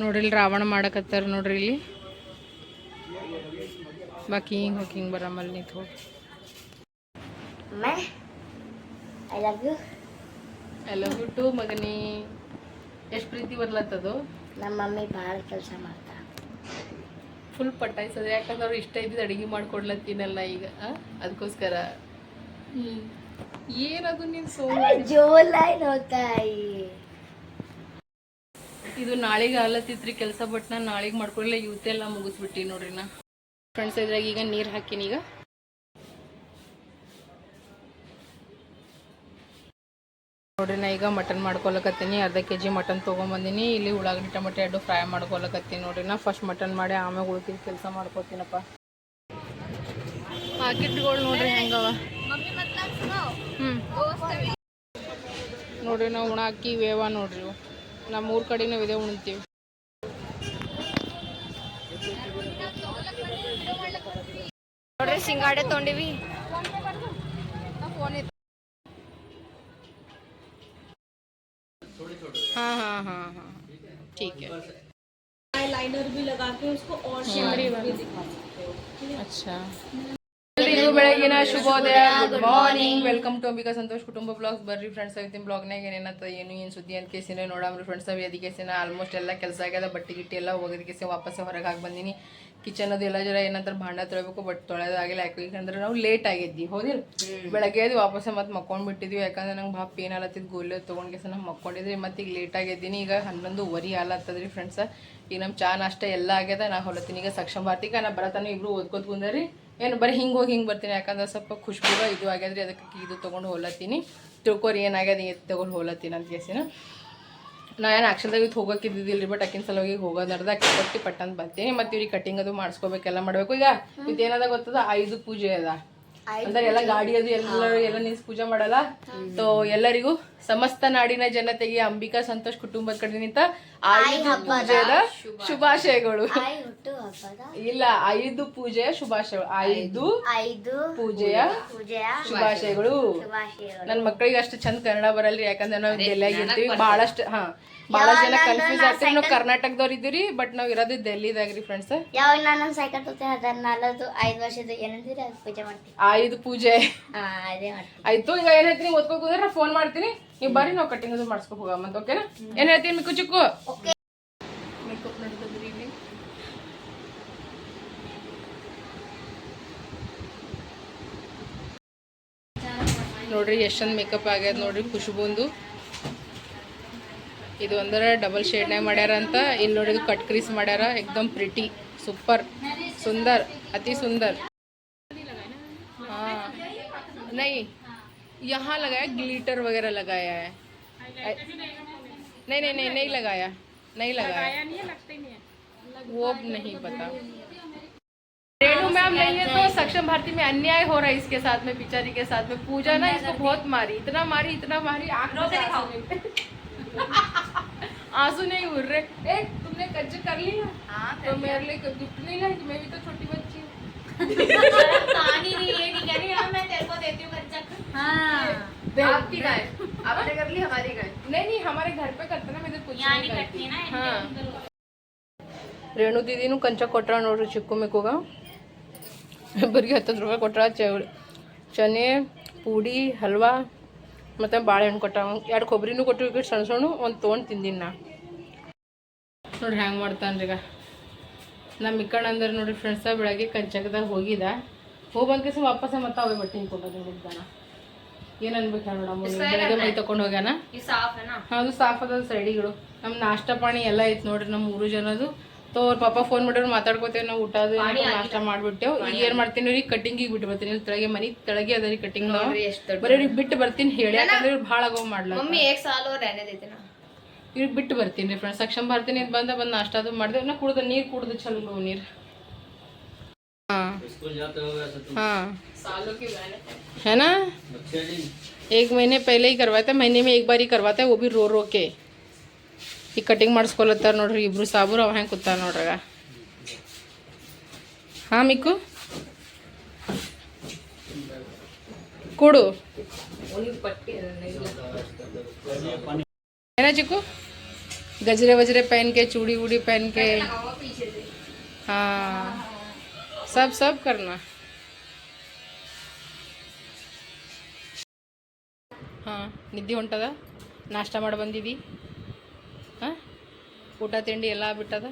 ನೋಡ್ರಿ ಇಲ್ಲಿ ರಾವಣ ಮಾಡಕತ್ತಾರ ನೋಡ್ರಿ ಇಲ್ಲಿ. ಬಾಕಿ ಹಿಂಗೆ ಹೋಗಿ ಹಿಂಗೆ ಬರಮಲ್ಲಿ ನಿಂತು ಹೋಗಿ. ಯು ಐ ಲವ್ ಯು ಮಗನಿ. ಎಷ್ಟು ಪ್ರೀತಿ ಬರ್ಲತ್ತದು? ನಮ್ಮ ಮಮ್ಮಿ ಭಾಳ ಕೆಲಸ ಮಾಡ್ತಾ. ಫುಲ್ ಪಟ್ಟಾಯ್ಸದ ಯಾಕಂದ್ರೆ ಅವ್ರು ಇಷ್ಟ ಇದ್ದಿದ್ದು ಅಡುಗೆ ಮಾಡ್ಕೊಡ್ಲತ್ತೀನಲ್ಲ ಈಗ ಅದಕ್ಕೋಸ್ಕರ ಹ್ಮ್. ಏನದು ನೀನು ಸೋಮ ಜೋಲಾಯ್ ನೋಡ್ತಾಯಿ ಇದು ನಾಳೆಗೆ ಆಲತ್ತಿತ್ರಿ ಕೆಲಸ ಬಟ್ ನಾನು ನಾಳೆಗೆ ಮಾಡ್ಕೊಳ್ಳಿ ಇವತ್ತೆಲ್ಲ ಮುಗಿಸ್ಬಿಟ್ಟಿ ನೋಡ್ರಿ ನಾ. ಫ್ರೆಂಡ್ಸ್, ಇದ್ರಾಗ ಈಗ ನೀರು ಹಾಕಿನಿ ಈಗ. ನೋಡ್ರಿ ನಾ ಈಗ ಮಟನ್ ಮಾಡ್ಕೊಳಕತ್ತೀನಿ ಅರ್ಧ ಕೆ ಜಿ ಮಟನ್ ತೊಗೊಂಬಂದಿನಿ. ಇಲ್ಲಿ ಉಳ್ಳಾಗಡ್ಡಿ, ಟೊಮೆಟೊ ಎರಡು ಫ್ರೈ ಮಾಡ್ಕೊಳಕತ್ತೀನಿ ನೋಡ್ರಿ ನಾ. ಫಸ್ಟ್ ಮಟನ್ ಮಾಡಿ ಆಮೇಲೆ ಉಳ್ಕಿದ ಕೆಲಸ ಮಾಡ್ಕೊತೀನಪ್ಪ. ಪಾಕಿಟ್ಗಳು ನೋಡ್ರಿ ಹೆಂಗವ. ಹ್ಞೂ ನೋಡ್ರಿ ನಾವು ಉಣಾಕಿ ವೇವ ನೋಡ್ರಿ. ನಮ್ಮ ಊರ್ ಕಡೆನೂ ಇದೇ ಉಣ್ತೀವಿ ನೋಡ್ರಿ ಸಿಂಗಾಡೆ ತೊಗೊಂಡಿವಿ हाँ हाँ हाँ हाँ ठीक है लाइनर भी लगा के उसको और शिमरी अच्छा ಎಲ್ರಿಗೂ ಬೆಳಗಿನ ಶುಭೋದಯ good morning welcome to Ambika Santosh ಕುಟುಂಬ ಬ್ಲಾಗ್ಸ್ ಬರ್ರಿ ಫ್ರೆಂಡ್ಸ್ ಇವತ್ತಿನ ಬ್ಲಾಗ್ನಾಗ ಏನೇನತ್ತ ಏನು ಏನು ಸುದ್ದಿ ಅಂತ ಕೇಸಿನ ನೋಡಮ್ರಿ ಫ್ರೆಂಡ್ಸ್ ಅವಿ ಅದಕ್ಕೆ ಕೇಸಿನ ಆಲ್ಮೋಸ್ಟ್ ಎಲ್ಲ ಕೆಲಸ ಆಗ್ಯದ ಬಟ್ಟೆ ಗಿಟ್ಟಿ ಎಲ್ಲ ಹೋಗೋದಕ್ಕೆ ವಾಪಸ್ ಹೊರಗೆ ಹಾಕಿ ಬಂದೀನಿ. ಕಿಚನ್ ಅದು ಎಲ್ಲ ಜರ ಏನಂತಾರೆ ಭಾಂಡ ತೊಳಬೇಕು ಬಟ್ ತೊಳೆದಾಗಿಲ್ಲ ಯಾಕೆ ಯಾಕಂದ್ರೆ ನಾವು ಲೇಟ್ ಆಗಿದ್ವಿ. ಹೌದಿಲ್ಲ ಬೆಳಗ್ಗೆ ಅದು ವಾಪಸ್ ಮತ್ತೆ ಮಕ್ಕೊಂಡು ಬಿಟ್ಟಿದ್ವಿ. ಯಾಕಂದ್ರೆ ನಂಗೆ ಭಾಳ ಪೇನ್ ಆಲತ್ತಿದ್ ಗೋಲಿ ತೊಗೊಂಡ್ ಕೇಸ ನಾವು ಮಕ್ಕೊಂಡಿದ್ರಿ. ಮತ್ತೆ ಈಗ ಲೇಟ್ ಆಗಿದ್ದೀನಿ. ಈಗ ಹನ್ನೊಂದು ವರಿ ಆಲತ್ತದ್ರಿ ಫ್ರೆಂಡ್ಸ್ ಈಗ ನಮ್ಮ ಚಾ ನಾಷ್ಟ ಎಲ್ಲ ಆಗ್ಯದ. ನಾ ಹೊಲತ್ತೀನಿ ಈಗ ಸಕ್ಷಮ ಭಾರತೀಗ ನಾ ಬರತಾನೆ ಇಬ್ರು ಓದ್ಕೋತ ಕುಂದರಿ. ಏನು, ಬರೀ ಹಿಂಗೆ ಹೋಗಿ ಹಿಂಗೆ ಬರ್ತೀನಿ, ಯಾಕಂದ್ರೆ ಸ್ವಲ್ಪ ಖುಷ್ಬುಗ ಇದು ಆಗ್ಯದ್ರಿ, ಅದಕ್ಕೆ ಇದು ತೊಗೊಂಡು ಹೋಲತ್ತೀನಿ. ತಿಳ್ಕೊರಿ ಏನಾಗ್ಯದ ಇದು ತೊಗೊಂಡು ಹೋಲತ್ತೀನಿ ಅಂತ ಕೇಸಿನ. ನಾ ಏನು ಆಕ್ಷನ್ದಾಗ ಇದು ಹೋಗೋಕ್ಕಿದ್ದಿಲ್ಲ ರೀ ಬಟ್ ಅಕ್ಕಿನ ಸಲುವಾಗಿ ಹೋಗೋದು ಅರ್ಧ ಅಕ್ಕಿ ಕೊಟ್ಟು ಪಟ್ಟಂತ ಬರ್ತೀನಿ ಮತ್ತು ಇವ್ರಿಗೆ ಕಟಿಂಗ್ ಅದು ಮಾಡಿಸ್ಕೋಬೇಕೆಲ್ಲ ಮಾಡಬೇಕು. ಈಗ ಇದು ಏನದ ಗೊತ್ತದ? ಐದು ಪೂಜೆ ಅದ. ಅಂದ್ರೆ ಎಲ್ಲ ಗಾಡಿ ಅದು ಎಲ್ಲ ಎಲ್ಲ ನಿಲ್ಸಿ ಪೂಜೆ ಮಾಡಲ್ಲ? ಸೊ ಎಲ್ಲರಿಗೂ ಸಮಸ್ತ ನಾಡಿನ ಜನತೆಗೆ ಅಂಬಿಕಾ ಸಂತೋಷ್ ಕುಟುಂಬದ ಕಡೆನಿಂದ ಆಯುಧ ಪೂಜೆಯ ಶುಭಾಶಯಗಳು. ಇಲ್ಲ ಐದು ಪೂಜೆಯ ಶುಭಾಶಯಗಳು ಐದು ಐದು ಪೂಜೆಯ ಪೂಜೆಯ ಶುಭಾಶಯಗಳು. ನನ್ ನನ್ನ ಮಕ್ಕಳಿಗೆ ಅಷ್ಟು ಚಂದ ಕನ್ನಡ ಬರಲ್ರಿ ಯಾಕಂದ್ರೆ ನಾವು ಎಲ್ಲ ಇರ್ತೀವಿ ಬಹಳಷ್ಟು ಹಾ. ಬಹಳಷ್ಟು ಜನ ಕನ್ಫ್ಯೂಸ್ ಆಗ್ತೀವಿ. ನಾವು ಕರ್ನಾಟಕದವ್ರು ಇದ್ದೀರಿ ಬಟ್ ನಾವು ಇರೋದು ಡೆಲ್ಲಿದಾಗ್ರಿ ಫ್ರೆಂಡ್ಸ್ ಯಾವಾಗ ನಾನು ಸೈಕಲ್ ತೋತೆ ಅದನ್ನ ನಾಲ್ದು ಐದು ವರ್ಷದ ಏನಂತೀರಿ ಅದು ಪೂಜೆ ಮಾಡ್ತೀವಿ ಐದು ಪೂಜೆ. ಆಯ್ತು ಈಗ ಏನ್ ಹೇಳ್ತೀನಿ ಓದ್ಕೋಕ್ ಕೂದ್ರೆ ನಾ ಫೋನ್ ಮಾಡ್ತೀನಿ. ನೀವು ಬರ್ರಿ ನಾವು ಕಟ್ಟಿಂಗ್ ಅದು ಮಾಡಿಸ್ಕೊ ಮತ್ತೆ ಓಕೆನಾ ಏನ್ ಹೇಳ್ತೀನಿ ಮಿಕ್ಕು ಚಿಕ್ಕು? ಮೇಕಪ್ ನಡೀತದ್ರಿ ಇಲ್ಲಿ. ನೋಡ್ರಿ ಎಷ್ಟೊಂದು ಮೇಕಪ್ ಆಗ್ಯದ ನೋಡ್ರಿ ಖುಷ್ಬುಂದು ಇದು ಒಂದರ ಡಬಲ್ ಶೇಡ್ನಾಗ ಮಾಡ್ಯಾರ ಅಂತ ಇಲ್ಲಿ ನೋಡಿ ಇದು ಕಟ್ ಕ್ರೀಸ್ ಮಾಡ್ಯಾರ ಎಕ್ದಮ್ ಪ್ರಿಟಿ ಸೂಪರ್ ಸುಂದರ್ ಅತಿ ಸುಂದರ್ हाँ नहीं यहाँ लगाया ग्लिटर वगैरह लगाया है अ- नहीं नहीं नहीं नहीं लगाया नहीं लगाया वो नहीं पता रेणु मैम नहीं है तो सक्षम भारती में अन्याय हो रहा है इसके साथ में पिचारी के साथ में पूजा ना इसको बहुत मारी इतना मारी इतना मारी आंख में से आंसू नहीं- आंसू नहीं उड़ रहे ए तुमने कच्च कर लिया तो मेरे लिए गिफ्ट नहीं लाई मैं भी तो छोटी बच्ची हूँ कहानी नहीं ये नहीं कह रही है मैं तेरे को देती हूँ कच्चा आपकी गाय आपने कर ली हमारी गाय नहीं नहीं हमारे घर पे करते ना मैं इधर कुछ नहीं करती हाँ ರೇಣು ದೀದಿನೂ ಕಂಚ ಕೊಟ್ರ ನೋಡ್ರಿ ಚಿಕ್ಕು ಮಿಕ್ಕುಗ ಇಬ್ಬರಿಗೆ ಹತ್ತತ್ತು ರೂಪಾಯಿ ಕೊಟ್ರ ಚೌ ಚನೆ ಪೂಡಿ ಹಲ್ವಾ ಮತ್ತು ಬಾಳೆಹಣ್ಣು ಕೊಟ್ಟಾವ. ಎರಡು ಕೊಬ್ಬರಿನೂ ಕೊಟ್ಟು ಸಣ್ಣ ಸಣ್ಣ ಒಂದು ತೊಗೊಂಡು ತಿಂದಿನಿ ನಾ. ನೋಡ್ರಿ ಹ್ಯಾಂಗೆ ಮಾಡ್ತಾನೆ ಈಗ. ನಮ್ಮ ಇಕ್ಕಣ್ಣ ಅಂದ್ರೆ ನೋಡ್ರಿ ಫ್ರೆಂಡ್ಸ ಬೆಳಗ್ಗೆ ಕಂಚಕದಾಗ ಹೋಗಿದ. ಹೋಗಿ ಬಂದ್ಕೇಸ ವಾಪಸ್ ಮತ್ತೆ ಅವೇ ಬಟ್ಟೆ ಕೊಟ್ಟೋದು ನೋಡಿದ್ದಾನ ಏನು ಅನ್ಬೇಕು ಬೆಳಗ್ಗೆ ಮೈ ತಗೊಂಡು ಹೋಗ್ಯಾನ? ಅದು ಸಾಫ್ ಅದ ಸೈಡಿಗಳು ನಮ್ಮ ನಾಷ್ಟ ಪಾಣಿ ಎಲ್ಲ ಐತೆ ನೋಡ್ರಿ ನಮ್ಮ ಮೂರು ಜನದು. ತೋ ಅವ್ರ ಪಾಪ ಫೋನ್ ಮಾಡಿದ್ರು ಮಾತಾಡ್ಕೋತೇವೆ ನಾವು ಊಟ ಅದು ಏನೋ ನಾಷ್ಟ ಮಾಡ್ಬಿಟ್ಟೆವು ಈಗ ಏನ್ ಮಾಡ್ತೀನಿ ರೀ ಕಟಿಂಗಿಗೆ ಬಿಟ್ಟು ಬರ್ತೀನಿ ಇಲ್ಲಿ ತೆಳಗೆ ಮನಿ ತೆಳಗೆ ಅದ ರೀ ಕಟಿಂಗ್ ಬರೀ ಇವ್ರಿಗೆ ಬಿಟ್ಟು ಬರ್ತೀನಿ ಹೇಳಿ ಯಾಕಂದ್ರೆ ಇವ್ರು ಭಾಳ ಆಗೋ ಮಾಡ್ಲ मम्मी एक साल और रहने देते ना ಇವ್ರಿಗೆ ಬಿಟ್ಟು ಬರ್ತೀನಿ ರೀ ಫ್ರೆಂಡ್ಸ್ ಸಕ್ಷಮ್ ಬರ್ತೀನಿ ಅಂತ ಬಂದ ಬಂದು ನಾಷ್ಟ ಅದು ಮಾಡಿದೆ ನಾ ಕುಡ್ದು ನೀರು ಕುಡ್ದು ಚಲೋ ನೀರು हाँ हाँ है ना एक महीने पहले ही करवाते महीने में एक बार ही करवाते वो भी रो रो के ಈ ಕಟಿಂಗ್ ಮಾಡಿಸ್ಕೊಲತ್ತಾರ ನೋಡ್ರಿ, ಇಬ್ರು ಸಾಬೂರು ಅವ ಹೆಂಗೆ ಕೂತಾರ ನೋಡ್ರಿ. ಹಾಂ, ಮಿಕ್ಕು. ಕೊಡು. ಏನ ಚಿಕ್ಕು? ಗಜರೆ ವಜರೆ ಪಹನ್ಕೆ ಚೂಡಿ ಉಡಿ ಪಹನ್ಕೆ ಹಾಂ. ಸಬ್ ಸಬ್ ಕರ್ನಾ. ಹಾಂ, ನಿದ್ದೆ ಹೊಂಟದ? ನಾಷ್ಟ ಮಾಡಿ ಬಂದಿದ್ದಿ ಹಾಂ? ಊಟ, ತಿಂಡಿ ಎಲ್ಲ ಬಿಟ್ಟದ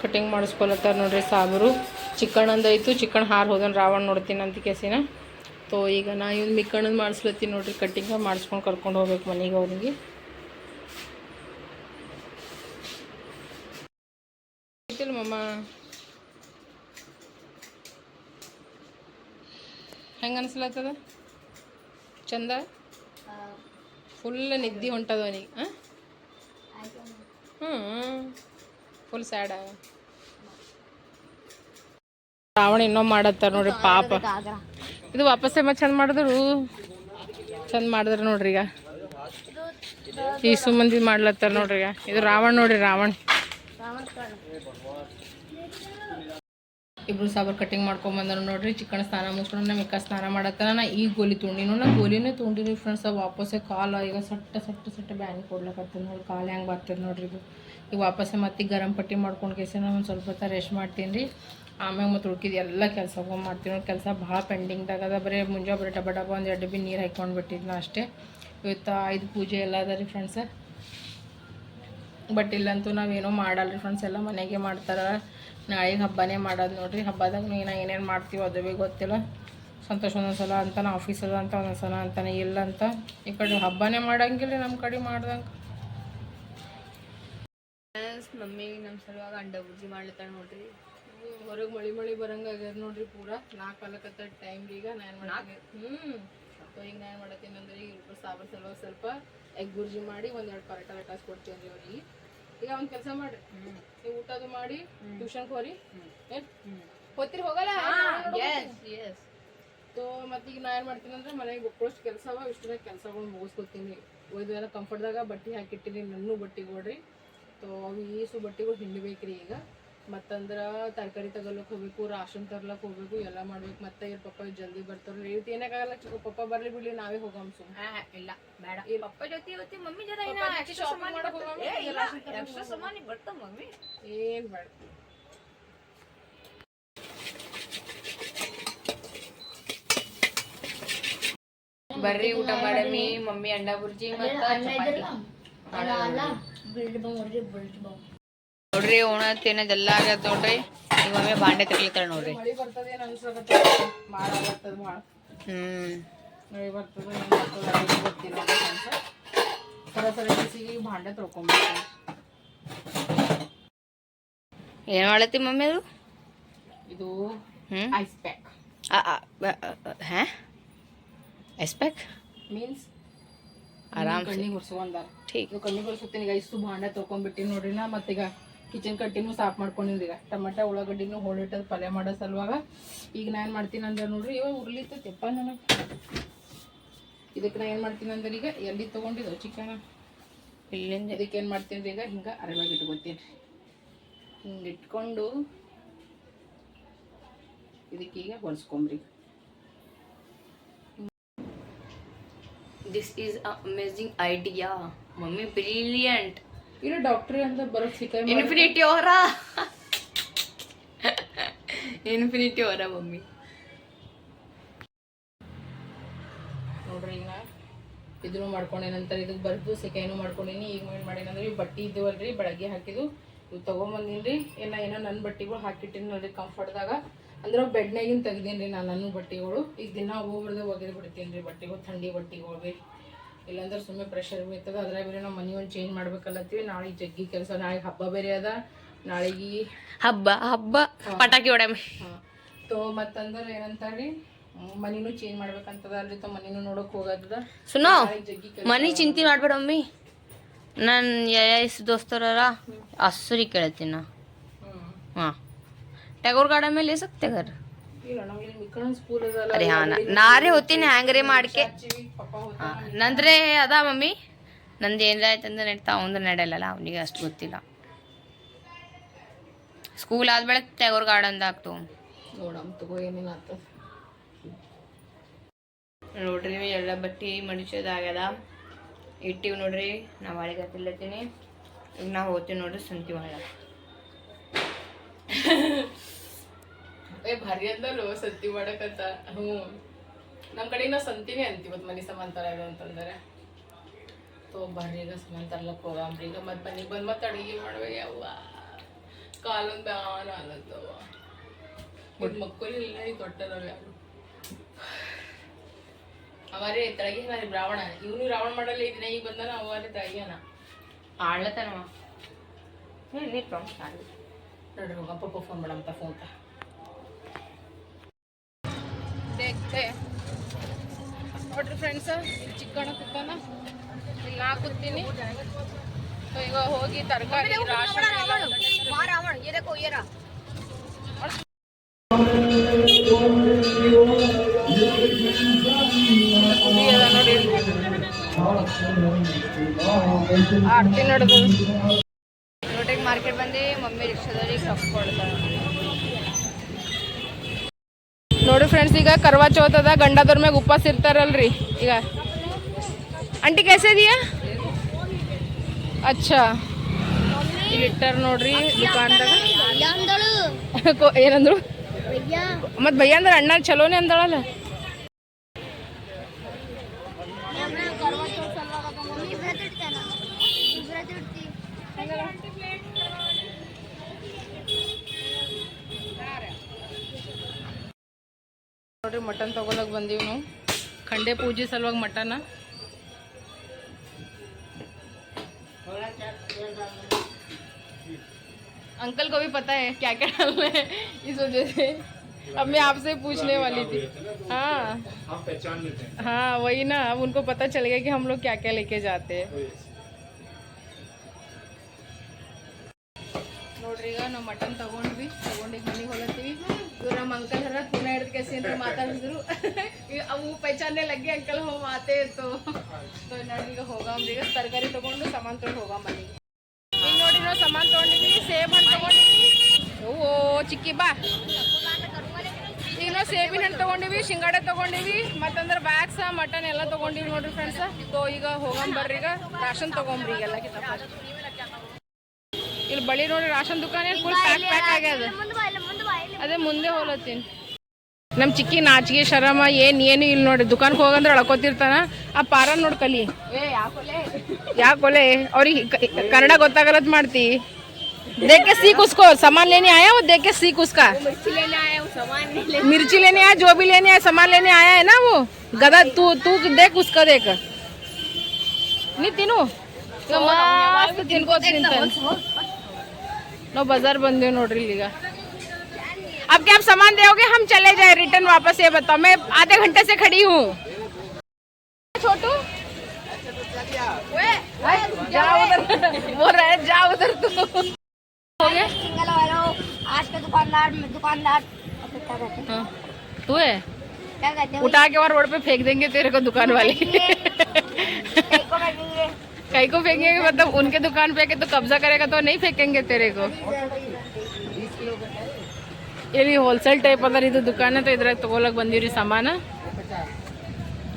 ಕಟಿಂಗ್ ಮಾಡಿಸ್ಕೊಲತ್ತಾರ ನೋಡ್ರಿ ಸಾಬರು. ಚಿಕನ್ ಅಂದೈತು ಚಿಕ್ಕಣ್ಣ ಹಾರು ಹೋದನ್ ರಾವಣ ನೋಡ್ತೀನಿ ಅಂತ ಕೇಸಿನ. ತೋ, ಈಗ ನಾ ಇವ್ನು ಮಿಕ್ಕಣ್ಣಂದು ಮಾಡಿಸ್ಲತ್ತೀನಿ ನೋಡ್ರಿ ಕಟ್ಟಿಂಗ ಮಾಡಿಸ್ಕೊಂಡು ಕರ್ಕೊಂಡು ಹೋಗ್ಬೇಕು ಮನೆಗೆ ಅವ್ರಿಗೆ ಐತಿಲ್ಲ ಮಮ್ಮ ಹೆಂಗೆ ಚಂದ? ಫುಲ್ ನಿದ್ದೆ ಹೊಂಟದ ಅವನಿಗೆ. ಹ್ಞೂ ಫುಲ್ ಸ್ಯಾಡ ರಾವಣ ಇನ್ನೊಮ್ಮೆ ಮಾಡತ್ತಾರ ನೋಡ್ರಿ ಪಾಪ. ಇದು ವಾಪಸ್ ಮತ್ತೆ ಚಂದ ಮಾಡಿದ್ರು? ಚಂದ ಮಾಡಿದ್ರು ನೋಡ್ರಿ ಈಗ. ಈ ಮಂದಿ ಮಾಡ್ಲತ್ತಾರ ನೋಡ್ರಿ ಈಗ. ಇದು ರಾವಣ ನೋಡ್ರಿ, ರಾವಣ. ಇಬ್ರು ಸಾಬರ್ ಕಟಿಂಗ್ ಮಾಡ್ಕೊಂಡ್ ಬಂದ್ರು ನೋಡ್ರಿ, ಚಿಕನ್ ಸ್ನಾನ ಮುಗಿಸ್ಕೊಂಡು ಮಿಕ್ಕ ಸ್ನಾನ ಮಾಡತ್ತಾನ ನಾ ಈಗ ಗೋಲಿ ತೊಗೊಂಡಿನು ನಾ ಗೋಲಿನೇ ತೊಗೊಂಡಿನಿ ಫ್ರೆಂಡ್ಸ್ ವಾಪಸ್ಸೇ ಕಾಲ ಈಗ ಸಟ್ಟ ಸಟ್ಟ ಸಟ್ಟ ಬ್ಯಾನಿ ಕೊಡ್ಲಕತ್ತದ ನೋಡಿ, ಕಾಲು ಹೆಂಗೆ ಬರ್ತದೆ ನೋಡ್ರಿ ಇದು. ಈಗ ವಾಪಸ್ಸೇ ಮತ್ತೆ ಗರಂ ಪಟ್ಟಿ ಮಾಡ್ಕೊಂಡು ಕೇಸಿ ನಾನು ಒಂದು ಸ್ವಲ್ಪ ಹೊತ್ತ ರೆಸ್ಟ್ ಮಾಡ್ತೀನಿ. ರೀ ಆಮ್ಯಾಗ ಮತ್ತೆ ಉಳ್ಕಿದ್ದು ಎಲ್ಲ ಕೆಲಸ ಮಾಡ್ತೀನಿ ನೋಡಿ, ಕೆಲಸ ಭಾಳ ಪೆಂಡಿಂಗ್ದಾಗ ಅದ. ಬರೀ ಮುಂಜಾ ಬರೀ ಡಬ್ಬ ಡಬ್ಬ ಒಂದು ಎರಡು ಬಿ ನೀರು ಹಾಕ್ಕೊಂಡು ಬಿಟ್ಟಿದ್ನ ಅಷ್ಟೇ. ಇವತ್ತು ಐದು ಪೂಜೆ ಎಲ್ಲ ಅದ ರೀ ಫ್ರೆಂಡ್ಸ ಬಟ್ ಇಲ್ಲಂತೂ ನಾವೇನೋ ರೀ ಫ್ರೆಂಡ್ಸ್ ಎಲ್ಲ ಮನೆಗೆ ಮಾಡ್ತಾರೆ. ನಾಳೆಗೆ ಹಬ್ಬನೇ ಮಾಡೋದು ನೋಡ್ರಿ. ಹಬ್ಬದಾಗ ನೀನು ಏನೇನು ಮಾಡ್ತೀವಿ ಅದು ಭೀ ಗೊತ್ತಿಲ್ಲ. ಸಂತೋಷ ಒಂದೊಂದು ಸಲ ಅಂತಾನೆ ಆಫೀಸ್ ಅದ ಅಂತ ಒಂದೊಂದು ಸಲ ಅಂತಾನೆ ಇಲ್ಲ ಅಂತ. ಈ ಕಡೆ ಹಬ್ಬನೇ ಮಾಡಂಗಿಲ್ಲ ನಮ್ಮ ಕಡೆ ಮಾಡ್ದಂಗೆ. ಮಮ್ಮಿ ನಮ್ಮ ಸಲುವಾಗ ಅಂಡ ಬುರ್ಜಿ ಮಾಡ್ಲತ್ತಾಳ ನೋಡ್ರಿ. ಹೊರಗೆ ಮಳಿ ಮಳಿ ಬರಂಗ ಆಗ್ಯದ ನೋಡ್ರಿ ಪೂರ. ನಾಲ್ಕು ಕಾಲಕತ್ತ ಟೈಮ್ ಈಗ ನಾನು ಮಾಡ್ತೀನಿ? ಹ್ಞೂ ಸೊ ಈಗ ನಾನು ಮಾಡತ್ತೀನಿ ಅಂದ್ರೆ ಈಗ ಸಾಬರ್ ಸಲುವಾಗಿ ಸ್ವಲ್ಪ ಎಗ್ ಬುರ್ಜಿ ಮಾಡಿ ಒಂದೆರಡು ಪರೋಟ ಲಟಾಸ್ ಕೊಡ್ತೀನಿ ರೀ ಅವ್ರಿಗೆ. ಈಗ ಒಂದ್ ಕೆಲಸ ಮಾಡ್ರಿ. ನೀವು ಊಟದು ಮಾಡಿ ಟ್ಯೂಷನ್ ಹೋರಿ ಏನ್? ಹೋಗ್ತೀರಿ ಹೋಗಲ್ಲ? ಎಸ್ ಸೊ ಮತ್ತೆ ಈಗ ನಾ ಏನು ಮಾಡ್ತೀನಿ ಅಂದ್ರೆ ಮನೆಗೆ ಒಕ್ಕಳಷ್ಟು ಕೆಲಸ ಅವ ಇಷ್ಟದಾಗ ಕೆಲಸಗಳು ಮುಗಿಸ್ಕೊತೀನಿ. ಒಯ್ದು ಎಲ್ಲ ಕಂಫರ್ಟ್ದಾಗ ಬಟ್ಟೆ ಹಾಕಿಟ್ಟಿನಿ ನನ್ನೂ ಬಟ್ಟೆ ಕೊಡ್ರಿ. ಸೊ ಅವು ಈಸು ಬಟ್ಟೆಗಳು ಹಿಂಡಬೇಕ್ರಿ ಈಗ. ಮತ್ತಂದ್ರ ತರಕಾರಿ ತಗೊಳಕ್ ಹೋಗ್ಬೇಕು ರಾಷನ್ ತರ್ಲಕ್ ಹೋಗ್ಬೇಕು ಎಲ್ಲ ಮಾಡ್ಬೇಕು. ಮತ್ತೆ ಇವ್ರ ಪಪ್ಪ ಜಲ್ದಿ ಬರ್ತಾರ. ಇವತ್ತು ಏನಾಗಲ್ಲ ಚಿಕ್ಕ ಪಪ್ಪ ಬರ್ಲಿ ಬಿಡ್ಲಿ ನಾವೇ ಹೋಗಮ್ ಸುಮ್ ಇಲ್ಲ ಬೇಡ. ಪಪ್ಪ ಜೊತೆ ಇವತ್ತಿ ಮಮ್ಮಿ ಜೊತೆ ಸಾಮಾನ್ ಮಾಡಕ್ ತರಕ್ extra ಹೋಗಮ್ಮ. ಬರ್ತಾವ ಮಮ್ಮಿ. ಏನ್ ಬೇಡ. ಬರ್ರಿ ಊಟ ಮಾಡಮಿ ಮಮ್ಮಿ ಅಂಡಾ ಬುರ್ಜಿ ಮತ್ತ ಚಪಾತಿ. ಅಲ್ಲ ಅಲ್ಲ ಬಿಲ್ಡ್ ಬಂಗ್ ಬಿಲ್ಡ್ ತೆಗಿತಾಳ ನೋಡ್ರಿ ಮಳಿ ಬರ್ತದೆ ಏನ್ ಅನ್ಸಕತ್ತ ಭಾಳ ಆಗತ್ತದ ಭಾಳ ಹ್ಮ್. ಮಳಿ ಬರ್ತದ ಏನ್ ಬರ್ತದ ಅದು ಗೊತ್ತಿಲ್ಲ ಅನ್ಸ ಸರ ಸರ ಬಿಸಿಗೆ ಭಾಂಡೆ ತೊಳ್ಕೊಂಬೇಕು ಏನ್ ಮಾಡತ್ತಿ ಮಮ್ಮಿ ಅದು? ಇದು ಹ್ಮ್. ಐಸ್ ಪ್ಯಾಕ್ ಆ, ಆ, ಬ- ಆ, ಆ, ಹಾ? ಎಸ್ಪೆಕ್ ಮೀನ್ಸ್ ಆರಾಮ್ ಕಣ್ಣಿಗೆ ಒರ್ಸ್ಕೊಂಡಾರ ಠೀಕ್. ಇದು ಕಣ್ಣಿಗೆ ಒರ್ಸುತ್ತೀನಿ ಈಗ ಇಷ್ಟು ಭಾಂಡೆ ತೊಳ್ಕೊಂಡ್ಬಿಟ್ಟಿನಿ ನೋಡ್ರಿ ನಾ ಮತ್ತೀಗ ಕಿಚನ್ ಕಟ್ಟಿನೂ ಸಾಫ್ ಮಾಡ್ಕೊಂಡಿದ್ರು ಈಗ. ಟಮಟ ಉಳ್ಳಾಗಡ್ಡಿನೂ ಹೋಳಿಟ್ಟದ ಪಲ್ಯ ಮಾಡೋ ಸಲುವಾಗ ಈಗ ನಾ ಏನು ಮಾಡ್ತೀನಿ ಅಂದ್ರೆ ನೋಡ್ರಿ ಇವಾಗ ಉರ್ಲಿತ್ತೈತೆಪ್ಪ ನನಗೆ. ಇದಕ್ಕೆ ನಾ ಏನು ಮಾಡ್ತೀನಿ ಅಂದ್ರೆ ಈಗ ಎಲ್ಲಿ ತೊಗೊಂಡಿದ್ದು ಚಿಕನ್. ಇಲ್ಲಿಂದ. ಇದಕ್ಕೆ ಏನು ಮಾಡ್ತೀನಿ ರೀ ಈಗ ಹಿಂಗೆ ಅರವಾಗಿ ಇಟ್ಕೊತೀನಿ. ಹಿಂಗೆ ಇಟ್ಕೊಂಡು ಇದಕ್ಕೀಗ ಹೊಲ್ಸ್ಕೊಂಬ್ರಿ. This is amazing idea mummy brilliant ಇಲ್ಲ ಡಾಕ್ಟರ್ ಅಂತ ಬರೋದು ಸಿಕ್ಕ ಇನ್ಫಿನಿಟಿ ಅವರ? ಇನ್ಫಿನಿಟಿ ಅವರ ಮಮ್ಮಿ? ನೋಡ್ರಿ ಈಗ ಇದನ್ನು ಮಾಡ್ಕೊಂಡೇನಂತಾರೆ ನಂತರ ಇದಕ್ಕೆ ಬರ್ದು ಸೆಕೆನೂ ಮಾಡ್ಕೊಂಡೀನಿ. ಈಗ ಏನು ಮಾಡೇನಂದ್ರೆ ಇವು ಬಟ್ಟೆ ಇದ್ದೀವಲ್ರಿ ಬೆಳಗ್ಗೆ ಹಾಕಿದ್ದು. ಇವು ತೊಗೊಂಬಂದಿನಿ ಎಲ್ಲ ಏನೋ ನನ್ನ ಬಟ್ಟೆಗಳು ಹಾಕಿಟ್ಟಿನಿ ನೋಡ್ರಿ ಕಂಫರ್ಟ್ದಾಗ. ಅಂದ್ರೆ ಬೆಡ್ನಾಗಿನ ತೆಗ್ದೀನಿ ರೀ ನಾನು ನನ್ನ ಬಟ್ಟೆಗಳು. ಈಗ ದಿನ ಹೋಗ್ಬರ್ದು ಒಗೆದು ಬಿಡ್ತೀನಿ ರೀ ಬಟ್ಟೆಗಳು ಥಂಡಿ ಬಟ್ಟೆಗಳು. ರೀ ಇಲ್ಲಾಂದ್ರೆ ಸುಮ್ಮನೆ ಪ್ರೆಷರ್ ಬೀಳ್ತದೆ ಅದ್ರಾಗ ಬೇರೆ ನಾವು ಮನೆ ಒಂದು ಚೇಂಜ್ ಮಾಡ್ಬೇಕಲ್ಲತ್ತೀವಿ. ನಾಳೆ ಜಗ್ಗಿ ಕೆಲಸ ನಾಳೆ ಹಬ್ಬ ಬೇರೆ ಅದ. ನಾಳೆಗೆ ಹಬ್ಬ ಹಬ್ಬ. ಪಟಾಕಿ ಹೊಡಮಿ ತೋ ಮತ್ತಂದ್ರೆ ಏನಂತಾರ್ರಿ ಮನಿನೂ ಚೇಂಜ್ ಮಾಡ್ಬೇಕಂತದ. ಅಲ್ರಿ ತೋ ಮನಿನೂ ನೋಡಕ್ ಹೋಗದ ಸುನೋ ಮನಿ ಚಿಂತೆ ಮಾಡ್ಬೇಡ ಮಮ್ಮಿ. ನಾನು ಎಸ್ ದೋಸ್ತರ ಹಸುರಿ ಕೇಳತ್ತೀನಿ. ನಾ. ಹಾಂ. ಟ್ಯಾಗೋರ್ ಗಾರ್ಡನ್ ಮೇಲೆ ಎಸಕ್ ಇಲ್ಲ ನಾವು ಇಲ್ಲಿ ಮಿಕ್ಕಣ ಸ್ಕೂಲ್ ಅದಲ್ಲ ಅರೆ ಹಾ ನಾ- ನಾರೇ ಹೊತ್ತೀನಿ ಹ್ಯಾಂಗ್ರೆ ಮಾಡ್ಕೆ. ನಂದ್ರೆ ಅದ ಮಮ್ಮಿ ನಂದು ಏನಾರ ಆಯ್ತಂದ್ರೆ ನಡೀತಾ ಅವಂದ್ರೆ ನಡೆಯಲ್ಲ ಅವನಿಗೆ ಅಷ್ಟು ಗೊತ್ತಿಲ್ಲ. ಸ್ಕೂಲ್ ಆದ್ಮೇಲೆ ಟ್ಯಾಗೋರ್ ಗಾರ್ಡನ್ ಆಗ್ತು. ನೋಡ್ರಿ ಎಲ್ಲ ಬಟ್ಟಿ ಮಡಿಚೋದಾಗ್ಯದ. ಇಟ್ಟಿವಿ ನೋಡ್ರಿ ನಾವು ಒಳಗೆ ಹತ್ತಿಲ್ಲತ್ತೀನಿ ಈಗ ನಾವು ಹೋಗ್ತೀವಿ ನೋಡ್ರಿ ಸಂತಿ ಒಳಗೆ. ಏ ಭಾರಿ ಅಂದಲು ಸಂತಿ ಮಾಡಕತ್ತ ಹ್ಞೂ. ನಮ್ಮ ಕಡೆ ನಾವು ಸಂತಿನೇ ಅಂತೀವಿ ಇವತ್ತು ಮನೆ ಸಮಾಂತರ ಇದು ಅಂತಂದರೆ. ತೋ ಬರ್ರಿ ಈಗ ಸಮಾಂತರ್ಲಕ್ಕೆ ಹೋಗಂಬ್ರಿ ಈಗ ಮತ್ತೆ ಮನೆಗೆ ಬಂದು ಮತ್ತೆ ಅಡುಗೆ ಮಾಡ್ಬೇಕು ಯವ್ವ. ಕಾಲೊಂದು ಬ್ಯಾನ ಅಲ್ಲತ್ತವ ಬಟ್ ಮಕ್ಕಳು ಇಲ್ಲ ಈ ದೊಡ್ಡದವ ಅವರೇ ಅವರೇ ತಳಗಿನ ರಾವಣ. ಇವನು ರಾವಣ ಮಾಡಲ್ಲ ಇದನ್ನ ಈಗ ಬಂದಾನ ಅವರೇ ತಳಗಿಯನ ಆಡ್ಲತ್ತಾನವ ನೀಟ್ ಪ್ರಾಬ್ಲಮ್ ತೊಗೊಂಡು ನೋಡ್ರಿ ಹೋಗಪ್ಪ ಫೋನ್ ಮಾಡಂತ ಫೋನ್ ಏ ನೋಡ್ರಿ ಫ್ರೆಂಡ್ಸ ಇಲ್ಲಿ ಚಿಕ್ಕಣ ಇಲ್ಲಿ ನಾ ಕೂತೀನಿ. ಈಗ ಹೋಗಿ ತರಕಾರಿ ಆಡ್ತೀನಿ ನೋಡೋದು ರೋಟಿಗೆ ಮಾರ್ಕೆಟ್ ಬಂದು ಮಮ್ಮಿ ರಿಕ್ಷಾದಲ್ಲಿ ಕಪ್ ಕೊಡ್ತಾರೆ. ನೋಡ್ರಿ ಫ್ರೆಂಡ್ಸ್ ಈಗ ಕರ್ವಾ ಚೌತ್ ಅದ ಗಂಡದವ್ರ ಮ್ಯಾಗ ಉಪ್ಪಾಸ ಇರ್ತಾರಲ್ರಿ. ಈಗ. ಆಂಟಿ ಇದೆಯಾ? ಅಚ್ಚಾ. ಇಟ್ಟಾರ ನೋಡ್ರಿ ದುಕಾನ್ದಾಗ. ಏನಂದ್ರು? ಮತ್ ಭಯ್ಯ ಅಂದ್ರೆ ಅಣ್ಣ ಚಲೋನೆ ಅಂದಳಲ್ಲ. ನೋಡ್ರಿ ಮಟನ್ ತಗೊಳಕ್ ಬಂದೀವಿ ನಾವು ಖಂಡೆ ಪೂಜೆ ಸಲುವಾಗಿ ಮಟನ अंकल को भी पता है क्या क्या डालना है इस वजह से अब मैं आपसे पूछने वाली थी हाँ आप पहचान लेते हैं हाँ वही ना अब उनको पता चल गया कि हम लोग क्या क्या लेके जाते हैं ನೋಡ್ರಿ ಈಗ ನಾವು ಮಟನ್ ತಗೊಂಡ್ವಿ ತಗೊಂಡು ಈಗ ಮನೆಗೆ ಹೊಲತ್ತೀವಿ ನಮ್ಮ ಅಂಕಲ್ ಹರ ಪುನಃ ಹಿಡಿದು ಕೆಸಿ ಅಂತ ಮಾತಾಡಿದ್ರು ಈಗ ಅವು ಪೈಚಾನೆ ಲಗ್ಗೆ ಅಂಕಲ್, ಹೋ, ಮಾತೇ ಇತ್ತು. ನೋಡಿ ಈಗ ಹೋಗಂಬ್ರಿ ಈಗ ತರಕಾರಿ ತಗೊಂಡು ಸಾಮಾನು ತೊಗೊಂಡು ಹೋಗಾಮ ಮನೆಗೆ ಈಗ ನೋಡಿ ನಾವು ಸಾಮಾನು ತೊಗೊಂಡಿದ್ದೀವಿ ಸೇಬ್ ಹಣ್ಣು ತಗೊಂಡಿವಿ ಓ, ಚಿಕ್ಕಿ, ಬಾ. ಈಗ ನಾವು ಸೇಬಿನ ಹಣ್ಣು ತಗೊಂಡಿವಿ ಶಿಂಗಾಡೆ ತಗೊಂಡಿವಿ, ಮತ್ತಂದ್ರೆ ಬ್ಯಾಗ್ಸ ಮಟನ್ ಎಲ್ಲ ತಗೊಂಡಿವಿ ನೋಡ್ರಿ ಫ್ರೆಂಡ್ಸ್ ಸೊ ಈಗ ಹೋಗಂ ಬರ್ರಿ ಈಗ. ರಾಷನ್ ತಗೊಂಬ್ರಿ ಈಗೆಲ್ಲ ಇಲ್ಲಿ ಬಳಿ ನೋಡಿ ರಾಷನ್ ದುಕಾನ್ ಫುಲ್ ಪ್ಯಾಕ್ ಪ್ಯಾಕ್ ಆಗ್ಯದ. ಅದೇ ಮುಂದೆ ಹೋಲತ್ತೀನಿ ನಮ್ಮ ಚಿಕ್ಕಿ ನಾಚಿಗೆ ಶರಮ ಏನ್ ಏನು ಇಲ್ಲಿ ನೋಡಿ ದುಕಾನ್ಗೆ ಹೋಗಂದ್ರೆ ಅಳ್ಕೋತಿರ್ತಾನ ಆ ಪಾರ ನೋಡಿ ಕಲಿ ಯಾಕೊಲೆ ಅವ್ರಿಗೆ ಕ- ಕನ್ನಡ ಗೊತ್ತಾಗಲ್ಲತ್ ಮಾಡ್ತಿ देख सीख उसको सामान लेने आया वो देख के सीख उसका मिर्ची लेने आया जो भी लेने आया सामान लेने आया है ना वो गदा तू तू देख उसका देख नहीं तीनों ಈಗ ಮಸ್ತ್ ತಿನ್ಕೋತ ನಿಂತಾನೆ. ನಾವು ಬಜಾರ್ ಬಂದೇವ್ ನೋಡ್ರಿ ಈಗ अब क्या आप सामान दोगे हम चले जाए रिटर्न वापस ये बताओ। मैं आधे घंटे से खड़ी हूँ। छोटू? ओए, जा उधर। बोल रहा है जा उधर तू। हो गया? आज का दुकानदार दुकानदार। हैं? तू है? क्या कहते उठा के और रोड पे फेंक देंगे तेरे को दुकान वाले। कहीं को कहीं को फेंकेंगे मतलब उनके दुकान पे के तो कब्जा करेगा तो नहीं फेंकेंगे तेरे को। ಇಲ್ಲಿ ಹೋಲ್ಸೇಲ್ ಟೈಪ್ ಅದ ಇದು ದುಕಾನ ಇದ್ರಾಗ ತಗೊಳಕ್ ಬಂದಿವ್ರಿ ಸಾಮಾನ.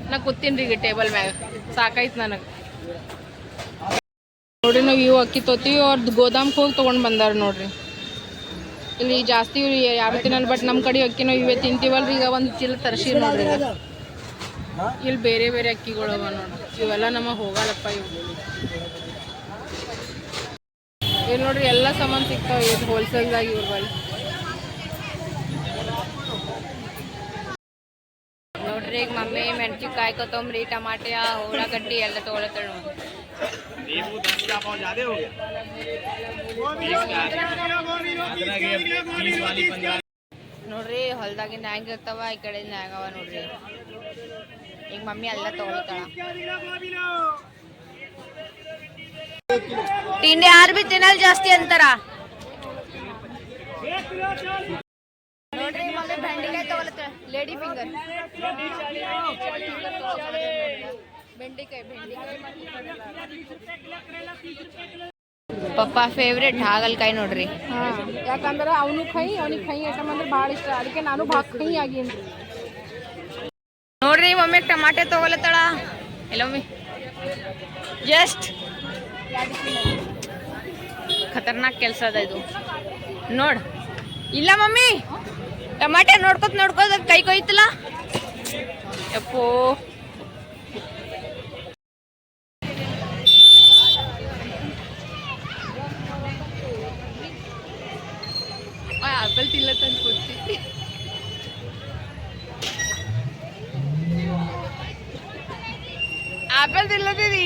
ನಾ ಕೂತೀನಿ ಈಗ ಟೇಬಲ್ ಮ್ಯಾಗ, ಸಾಕಾಯ್ತು ನನಗೆ. ನೋಡ್ರಿ ನಾವು ಇವು ಅಕ್ಕಿ ತೊತೀವಿ, ಅವ್ರ ಗೋದಾಮ್ಗೆ ಹೋಗಿ ತೊಗೊಂಡು ಬಂದಾರ ನೋಡ್ರಿ. ಇಲ್ಲಿ ಜಾಸ್ತಿ ಯಾರು ತಿನ್ನಲ್ಲ ಬಟ್ ನಮ್ಮ ಕಡೆ ಅಕ್ಕಿ ನಾವು ಇವೇ ತಿಂತೀವಲ್ರಿ, ಈಗ ಒಂದು ಚಿಲ್ ತರ್ಸಿ ನೋಡ್ರಿ ಇಲ್ಲಿ ಬೇರೆ ಬೇರೆ ಅಕ್ಕಿಗಳು ಅವ ನೋಡ್ರಿ. ಇವೆಲ್ಲ ನಮಗೆ ಹೋಗಲ್ಲಪ್ಪ ಇವು. ಇಲ್ಲಿ ನೋಡ್ರಿ ಎಲ್ಲ ಸಾಮಾನು ಸಿಗ್ತಾವ ಹೋಲ್ಸೇಲ್ದಾಗ ಇವ್ರ ಬಳಿ ನೋಡ್ರಿ ಈಗ ಮಮ್ಮಿ ಮೆಣಸಿನ್ಕಾಯಿ ಕೊತ್ತಂಬರಿ ಟಮಾಟೆ ಉಳ್ಳಾಗಡ್ಡಿ ಎಲ್ಲ ತೊಗೊಳತ್ತಳು ನೋಡ್ರಿ ಹೊಲ್ದಾಗಿಂದ ಹ್ಯಾಂಗಿರ್ತಾವ ಈ ಕಡೆಯಿಂದ ಹ್ಯಾಂಗವ ನೋಡ್ರಿ. ಈಗ ಮಮ್ಮಿ ಎಲ್ಲ ತೊಗೊಳ್ತಾಳ ತಿಂಡಿ ಯಾರು ಬಿ ತಿನ್ನಲ್ ಜಾಸ್ತಿ ಅಂತಾರ? ಬೆಂಡಿಕಾಯಿ ತಗೊಳತ್ತಾಳ ಲೇಡಿ ಫಿಂಗರ್ ಬೆಂಡೆಕಾಯಿ ಬೆಂಡೆಕಾಯಿ ಪಪ್ಪ ಫೇವ್ರೇಟ್ ಹಾಗಲ್ಕಾಯಿ ನೋಡ್ರಿ. ಯಾಕಂದ್ರೆ ಅವನು ಕೈ ಅವನಿಗೆ ಕೈ ಐಟಮ್ ಅಂದ್ರೆ ಭಾಳ ಇಷ್ಟ. ಅದಕ್ಕೆ ನಾನು ಭಾಳ ಕೈ ಆಗೀನಿ ನೋಡ್ರಿ ಮಮ್ಮಿ ಟಮಾಟೆ ತಗೊಳತ್ತಾಳ ಎಲ್ಲ ಎಷ್ಟ್ ಜಸ್ಟ್ ಖತರ್ನಾಕ್ ಕೆಲಸ ಅದ ಇದು. ನೋಡ್. ಇಲ್ಲ ಮಮ್ಮಿ. ಟಮಾಟೆ ನೋಡ್ಕೊತ ನೋಡ್ಕೋತ ಕೈ ಕೊಯ್ತಲ್ಲ? ಯಪ್ಪೋ. ಆಪಲ್ ತಿಲ್ಲತ್ತಂತ ಕೊಡ್ತಿ ಆಪಲ್ ತಿಲ್ಲತ್ತೀರಿ